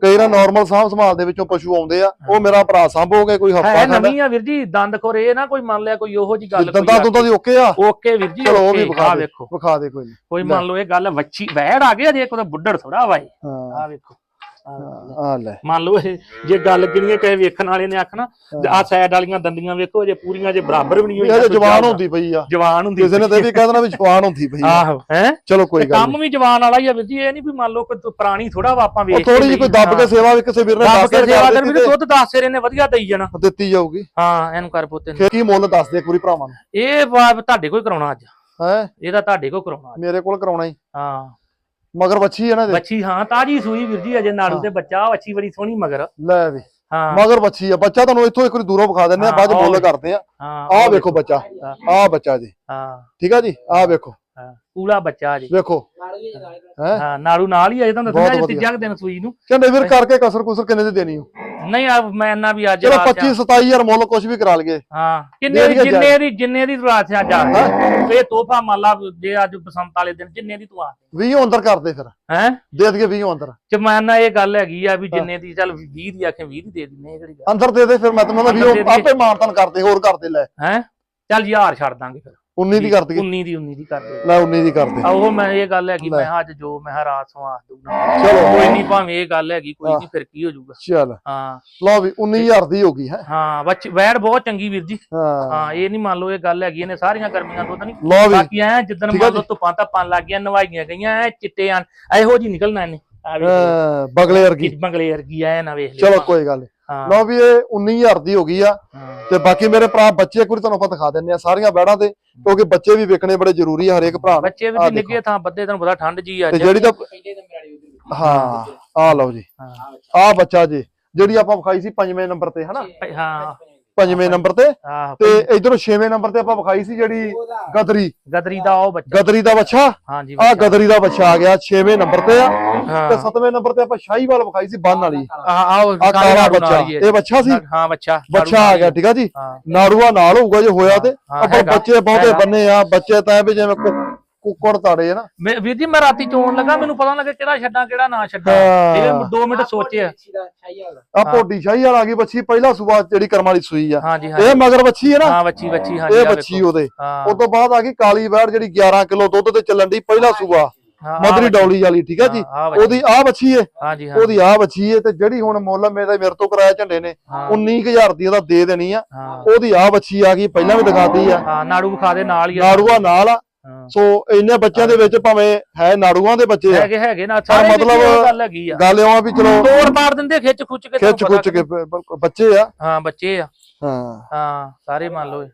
ਕਈ ਨਾ ਨਾਰਮਲ ਸਾਂਭ ਸੰਭਾਲ ਦੇ ਵਿੱਚੋਂ ਪਸ਼ੂ ਆਉਂਦੇ ਆ ਉਹ ਮੇਰਾ ਭਰਾ ਸੰਭੋਗੇ ਕੋਈ ਹਫਤਾ ਹੈ ਖੰਡ? ਨਵੀਂ ਆ ਵੀਰ ਜੀ ਦੰਦ ਖੋਰ ਇਹ ਨਾ ਕੋਈ ਮੰਨ ਲਿਆ ਕੋਈ ਉਹੋ ਜੀ ਗੱਲ ਦੰਦਾਂ ਦੁੱਦਾਂ ਦੀ ਓਕੇ ਆ? ਓਕੇ ਵੀਰ ਜੀ ਚਲੋ ਉਹ ਵੀ ਵਿਖਾ ਦੇ ਵੇਖੋ। ਵਿਖਾ ਦੇ ਕੋਈ ਨੀ। ਕੋਈ ਮੰਨ ਲਓ ਇਹ ਗੱਲ ਵੱਛੀ ਵੈੜ ਆ ਗਿਆ ਜੇ ਕੋਈ ਬੁੱਢੜ ਥੋੜਾ ਵਾਏ ਹਾਂ। ਆ ਵੇਖੋ। ਆ ਲੈ। ਮੰਨ ਲਓ ਇਹ ਜੇ ਗੱਲ ਗਿਣੀਏ ਕਹੇ ਵੇਖਣ ਵਾਲੇ ਨੇ ਆਖਣਾ ਆ ਸਾਈਡ ਵਾਲੀਆਂ ਦੰਦੀਆਂ ਵੇਖੋ ਜੇ ਪੂਰੀਆਂ ਜੇ ਬਰਾਬਰ ਵੀ ਨਹੀਂ ਹੋਈਆਂ ਜਵਾਨ। ਹੁੰਦੀ ਪਈ ਆ। ਜਵਾਨ ਹੁੰਦੀ ਕਿਸੇ ਨੇ ਤਾਂ ਵੀ ਕਹਿ ਵੀ ਜਵਾਨ ਹੁੰਦੀ ਪਈ ਆਹੋ ਹੈ? ਚਲੋ ਕੋਈ ਗੱਲ ਕੰਮ ਵੀ ਜਵਾਨ ਵਾਲਾ ਹੀ ਆ ਵੀਰ ਇਹ ਨਹੀਂ ਵੀ ਮੰਨ ਲਓ ਕੋਈ ਪੁਰਾਣੀ ਥੋੜਾ ਵਾ ਆਪਾਂ ਵੇਖ ਥੋੜੀ ਜਿਹੀ ਕੋਈ ਦੱਬ ਕੇ ਸੇਵਾ ਵੀ ਕਿਸੇ ਵੀਰ ਨੇ ਦੱਬ ਦੱਸ ਕੇ ਸੇਵਾ ਕਰ ਵੀ ਦੁੱਧ 10 ਸਿਰੇ ਨੇ ਵਧੀਆ ਦੇਈ ਜਾਣਾ। ਦਿੱਤੀ ਜਾਊਗੀ। ਹਾਂ ਇਹਨੂੰ ਕਰ ਪੁੱਤੇ ਨੂੰ। ਕੀ ਮੁੱਲ ਦੱਸ ਦੇ ਇੱਕ ਵਾਰੀ ਭਰਾਵਾਂ ਨੂੰ? ਇਹ ਤੁਹਾਡੇ ਕੋਈ ਕਰਾਉਣਾ ਅੱਜ। ਹੈ? ਇਹਦਾ ਤੁਹਾਡੇ ਕੋਈ ਕਰਾਉਣਾ। ਮੇਰੇ ਕੋਲ ਕਰਾਉਣਾ ਹੀ। ਹਾਂ। ਮਗਰ ਬੱਚੀ ਹੈ ਨਾ ਇਹਦੇ। ਬੱਚੀ ਹਾਂ ਤਾਜੀ ਸੂਈ ਵੀਰ ਜੀ ਅਜੇ ਨਾੜੂ। ਤੇ ਬੱਚਾ ਬੱਚੀ ਬੜੀ ਸੋਹਣੀ ਮਗਰ। ਲੈ ਵੀ ਹਾਂ। ਮਗਰ ਬੱਚੀ ਆ। ਬੱਚਾ ਤੁਹਾਨੂੰ ਇੱਥੋਂ ਇੱਕ ਵਾਰੀ ਦੂਰੋਂ ਵਿਖਾ ਦਿੰਦੇ ਆ ਬਾਅਦ ਮੁੱਲ। ਕਰਦੇ ਆ। ਹਾਂ ਆਹ ਵੇਖੋ ਬੱਚਾ। ਆਹ ਬੱਚਾ ਜੀ। ਹਾਂ। ਠੀਕ ਆ ਜੀ? ਆਹ ਵੇਖੋ। ਪੂਲਾ ਬੱਚਾ ਜੀ ਵੇਖੋ। ਹੈ? ਹਾਂ ਨਾੜੂ ਨਾਲ ਹੀ ਅਜੇ ਤੁਹਾਨੂੰ ਦੱਸਿਆ ਵਧੀਆ। ਤੀਜਾ ਦਿਨ ਸੂਈ ਨੂੰ। ਚੰਡੇ ਵੀਰ ਕਰਕੇ ਕਸਰ ਕੁਸਰ ਕਿੰਨੇ ਦੀ ਦੇਣੀ ਹੋ ਨਹੀਂ ਆ ਮੈਂ ਨਾ ਵੀ ਅੱਜ ਚਲੋ ਰਾਤ 25 27000 ਮੁੱਲ ਕੁਝ ਵੀ ਕਰਾ ਲਈਏ। ਹਾਂ ਕਿੰਨੇ ਜਿੰਨੇ ਦੀ ਜਿੰਨੇ ਦੀ ਰਾਤ ਸਿਆ ਜਾ ਇਹ ਤੋਹਫਾ ਮੰਨ ਲਾ ਜੇ ਅੱਜ ਬਸੰਤ ਵਾਲੇ ਦਿਨ ਜਿੰਨੇ ਦੀ ਤੂੰ ਆ। 20 ਅੰਦਰ ਕਰਦੇ ਫਿਰ। ਹੈ? ਦੇ ਦਈਏ 20 ਅੰਦਰ। ਜਮਾਨਾ ਇਹ ਗੱਲ ਹੈਗੀ ਆ ਵੀ ਜਿੰਨੇ ਦੀ ਚੱਲ 20 ਦੀ ਆਖੇ 20 ਦੀ ਦੇ ਦਿੰਨੇ ਕਿਹੜੀ ਗੱਲ। ਅੰਦਰ ਦੇ ਦੇ ਫਿਰ ਮੈਂ ਤੁਹਾਨੂੰ ਅੰਦਰ ਦੇ ਵੀ ਦਈਏ। ਆਪੇ ਮਾਨਤਨ ਕਰਦੇ ਹੋਰ ਕਰਦੇ ਲੈ। ਹੈ? ਚੱਲ ਯਾਰ ਛੱਡ ਦਾਂਗੇ ਫਿਰ। 19 ਦੀ ਕਰ ਦਈਏ। 19 ਦੀ 19 ਦੀ ਕਰ ਦੇ ਲੈ 19 ਦੀ ਕਰ ਦੇ। ਆ ਉਹ ਮੈਂ ਇਹ ਗੱਲ ਹੈਗੀ ਲੈ। ਮੈਂ ਅੱਜ ਜੋ ਮੈਂ ਰਾਤ ਸਵਾ ਦੂੰਗਾ ਚਲੋ। ਕੋਈ ਨਹੀਂ ਭਾਵੇਂ ਇਹ ਗੱਲ ਹੈਗੀ ਕੋਈ ਨਹੀਂ ਫਿਰ ਕੀ ਹੋ ਜਾਊਗਾ। ਚੱਲ। ਹਾਂ। ਲਓ ਵੀ 19000 ਦੀ ਹੋ ਗਈ ਹੈ। ਹਾਂ ਬੱਚ ਵੈੜ ਬਹੁਤ ਚੰਗੀ ਵੀਰ ਜੀ। ਹਾਂ। ਇਹ ਨਹੀਂ ਮੰਨ ਲਓ ਇਹ ਗੱਲ ਹੈਗੀ ਇਹਨੇ ਸਾਰੀਆਂ ਗਰਮੀਆਂ ਦੁੱਧ ਨਹੀਂ ਬਾਕੀ ਐ ਆ ਮੰਨ ਲਓ ਧੁੱਪਾਂ ਧੱਪਾਂ ਲੱਗ ਗਈਆਂ ਨਵਾਈਆਂ ਗਈਆਂ ਐ ਚਿੱਟੇ ਆਂ ਇਹੋ ਜੀ ਨਿਕਲਣਾ ਇਹਨੇ। ਬਗਲੇ ਵਰਗੀ। ਬੰਗਲੇ ਵਰਗੀ ਐ ਨਾ ਵੇਖ ਲਿਓ। ਚਲੋ ਕੋਈ ਗੱਲ ਨੀ। ਹਾਂ ਲਓ ਵੀ ਇਹ 19000 ਦੀ ਹੋ ਗਈ ਆ। ਤੇ ਬਾਕੀ ਮੇਰੇ ਭਰਾ ਬੱਚੇ ਵਾਰੀ ਤੁਹਾਨੂੰ ਆਪਾਂ ਦਿਖਾ ਦਿੰਨੇ ਆ ਸਾਰੀਆਂ ਬੈੜਾਂ ਤੇ ਕਿਉਂਕਿ ਬੱਚੇ ਵੀ ਵੇਖਣੇ ਬੜੇ ਜ਼ਰੂਰੀ ਆ ਹਰੇਕ ਭਰਾ ਨੂੰ। ਬੱਚੇ ਵੀ ਨਿੱਗੇ ਥਾਂ ਬੱਦੇ ਤੈਨੂੰ ਪਤਾ ਠੰਡ ਜੀ ਅੱਜ ਜਿਹੜੀ ਤਾਂ ਪਹਿਲੇ ਨੰਬਰ ਵਾਲੀ ਉਧਰ ਹਾਂ ਆ ਲਓ ਜੀ। ਆ ਬੱਚਾ ਜੀ ਜਿਹੜੀ ਆਪਾਂ ਵਿਖਾਈ ਸੀ ਪੰਜਵੇਂ ਨੰਬਰ ਤੇ ਹਨਾ? ਹਾਂ। ਪੰਜਵੇਂ ਨੰਬਰ ਤੇ। ਤੇ ਇਧਰੋਂ ਛੇਵੇਂ ਨੰਬਰ ਤੇ ਆਪਾਂ ਵਿਖਾਈ ਸੀ ਜਿਹੜੀ ਗਦਰੀ। ਗਦਰੀ ਦਾ ਉਹ ਬੱਚਾ। ਗਦਰੀ ਦਾ ਬੱਚਾ। ਹਾਂਜੀ ਆ ਗਦਰੀ ਦਾ ਬੱਚਾ ਆ ਗਿਆ ਛੇਵੇਂ ਨੰਬਰ ਤੇ ਆ। ਤੇ ਸੱਤਵੇਂ ਨੰਬਰ ਤੇ ਆਪਾਂ ਸ਼ਾਹੀਵਾਲ ਵਿਖਾਈ ਸੀ ਬੰਨ ਵਾਲੀ। ਆ ਆ ਕਾਲੇ ਬੱਚਾ। ਇਹ ਬੱਚਾ ਸੀ? ਹਾਂ ਬੱਚਾ। ਬੱਚਾ ਆ ਗਿਆ ਠੀਕ ਆ ਜੀ? ਹਾਂ। ਨਾੜੂਆ ਨਾਲ ਹੋਊਗਾ ਜੇ ਹੋਇਆ ਤੇ। ਆਪਾਂ ਬੱਚੇ ਬਹੁਤੇ। ਬੰਨੇ ਆ। ਬੱਚੇ ਤਾਂ ਵੀ ਜਿਵੇਂ ਕੁ- ਕੁੱਕੜ ਤਾੜੇ ਆ ਨਾ। ਮੈਂ ਵੀਰ ਜੀ ਮੈਂ ਰਾਤੀ ਚੋਣ ਲੱਗਾ ਮੈਨੂੰ ਪਤਾ ਲੱਗਾ ਕਿਹੜਾ ਛੱਡਾਂ ਕਿਹੜਾ ਨਾ ਛੱਡਾਂ। ਹਾਂ। ਇਹ 2 ਮਿੰਟ ਸੋਚਿਆ। ਆ ਪੋਡੀ ਸ਼ਾਹੀ ਵਾਲ ਆ ਗਈ ਬੱਚੀ ਪਹਿਲਾ ਸੂਬਾ ਜਿਹੜੀ ਕਰਮ ਵਾਲੀ ਸੂਈ ਆ। ਹਾਂਜੀ ਇਹ ਹਾਂ ਮਗਰ ਬੱਚੀ ਹੈ ਨਾ। ਹਾਂ ਬੱਚੀ ਬੱਚੀ ਹਾਂਜੀ ਇਹ ਬੱਚੀ। ਉਹਦੇ। ਹਾਂ। ਉਸ ਤੋਂ ਬਾਅਦ ਆ ਗਈ ਕਾਲੀ ਵੈੜ ਜਿਹੜੀ 11 ਕਿਲੋ ਦੁੱਧ ਤੇ ਚੱਲਣ ਦੀ ਪਹਿਲਾ ਸੂਬਾ ਹਾਂ, ਮਦਰੀ। ਡੌਲੀ ਵਾਲੀ ਠੀਕ ਆ ਜੀ? ਹਾਂ। ਉਹਦੀ ਆ ਬੱਚੀ ਏ। ਹਾਂ ਉਹਦੀ ਆ ਬੱਚੀ ਏ ਤੇ ਜਿਹੜੀ ਹੁਣ ਮੁੱਲ ਮੇਰੇ ਮੇਰੇ ਤੋਂ ਕਰਾਇਆ ਝੰਡੇ ਨੇ ਹਾਂ। 19000 ਦੀ ਉਹਦਾ ਦੇ ਦੇਣੀ ਆ। ਹਾਂ। ਉਹਦੀ ਆ ਬੱਚੀ ਆ ਗਈ ਪਹਿਲਾਂ ਵੀ ਦਿਖਾਤੀ ਆ। ਹਾਂ ਨਾੜੂ ਵਿਖਾ ਦੇ ਨਾਲ ਹੀ ਆ। ਨਾੜੂਆ ਨਾਲ ਆ। ਹਾਂ। ਸੋ ਇੰਨੇ ਬੱਚਿਆਂ ਦੇ ਵਿੱਚ ਭਾਵੇਂ ਹੈ ਨਾੜੂਆਂ ਦੇ ਬੱਚੇ ਆ। ਹੈਗੇ ਹੈਗੇ ਨਾ ਸਾਰੇ ਮਤਲਬ ਗੱਲ ਹੈਗੀ ਆ। ਗੱਲ ਇਹ ਆ ਵੀ ਚਲੋ ਤੋੜ ਪਾੜ ਦਿੰਦੇ ਖਿੱਚ ਖੁੱਚ ਕੇ ਖਿੱਚ ਖੁੱਚ ਕੇ ਬੱਚੇ ਆ। ਹਾਂ ਬੱਚੇ ਆ। ਹਾਂ। ਹਾਂ ਸਾਰੇ ਮੰਨ ਲਓ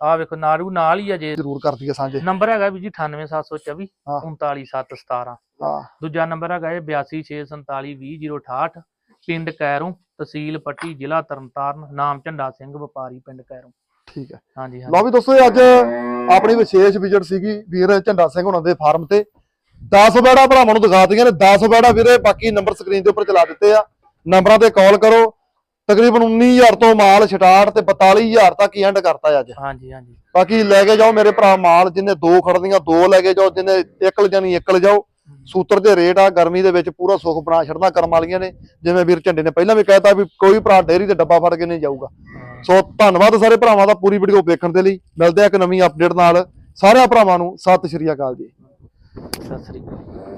ਆ ਵੇਖੋ ਨਾੜੂ ਨਾਲ ਹੀ ਆ ਜੇ। ਜ਼ਰੂਰ ਕਰ ਦਈਏ ਸਾਂਝੇ। ਨੰਬਰ ਹੈਗਾ ਵੀ ਜੀ 98724 ਹਾਂ। 39717 ਹਾਂ। ਦੂਜਾ ਨੰਬਰ ਹੈਗਾ ਇਹ 8264720068 ਪਿੰਡ ਕੈਰੋਂ ਤਹਿਸੀਲ ਪੱਟੀ ਜ਼ਿਲ੍ਹਾ ਤਰਨਤਾਰਨ ਨਾਮ ਝੰਡਾ ਸਿੰਘ ਵਪਾਰੀ ਪਿੰਡ ਕੈਰੋਂ। ਠੀਕ ਹੈ ਹਾਂਜੀ ਹਾਂ ਲਓ ਵੀ ਦੋਸਤੋ ਅੱਜ ਆਪਣੀ ਵਿਸ਼ੇਸ਼ ਵਿਜ਼ਿਟ ਸੀਗੀ ਵੀਰ ਝੰਡਾ ਸਿੰਘ ਹੁਣਾਂ ਦੇ ਫਾਰਮ ਤੇ। 10 ਬੈੜਾ ਭਰਾਵਾਂ ਨੂੰ ਦਿਖਾ ਦਿੱਤੀਆਂ ਨੇ। 10 ਬੈੜਾ ਵੀਰੇ ਬਾਕੀ ਨੰਬਰ ਸਕਰੀਨ ਦੇ ਉੱਪਰ ਚਲਾ ਦਿੱਤੇ ਆ। ਨੰਬਰਾਂ ਤੇ ਕਾਲ ਕਰੋ। ਤਕਰੀਬਨ 19000 ਤੋਂ ਮਾਲ ਛਟਾੜ ਤੇ 42000 ਤੱਕ ਹੀ ਐਂਡ ਕਰਤਾ ਅੱਜ। ਹਾਂਜੀ ਹਾਂਜੀ। ਬਾਕੀ ਲੈ ਕੇ ਜਾਓ ਮੇਰੇ ਭਰਾ ਮਾਲ ਜਿੰਨੇ ਦੋ ਖੜਦੀਆਂ ਦੋ ਲੈ ਕੇ ਜਾਓ ਜਿੰਨੇ ਇੱਕ ਲਿਜਾਣੀ ਇੱਕ ਲਿਜਾਓ ਸੂਤਰ ਦੇ ਰੇਟ ਆ ਗਰਮੀ ਦੇ ਵਿੱਚ ਪੂਰਾ ਸੁੱਖ ਬਣਾ ਛੱਡਣਾ ਕਰਮ ਵਾਲੀਆਂ ਨੇ। ਜਿਵੇਂ ਵੀਰ ਝੰਡੇ ਨੇ ਪਹਿਲਾਂ ਵੀ ਕਹਿਤਾ ਵੀ ਕੋਈ ਭਰਾ ਡੇਰੀ ਤੇ ਡੱਬਾ ਫੜ ਕੇ ਨਹੀਂ ਜਾਊਗਾ। ਸੋ ਧੰਨਵਾਦ ਸਾਰੇ ਭਰਾਵਾਂ ਦਾ ਪੂਰੀ ਵੀਡੀਓ ਵੇਖਣ ਦੇ ਲਈ। ਮਿਲਦੇ ਆ ਇੱਕ ਨਵੀਂ ਅਪਡੇਟ ਨਾਲ। ਸਾਰਿਆਂ ਭਰਾਵਾਂ ਨੂੰ ਸਤਿ ਸ਼੍ਰੀ ਅਕਾਲ ਜੀ। ਸਤਿ ਸ੍ਰੀ ਅਕਾਲ।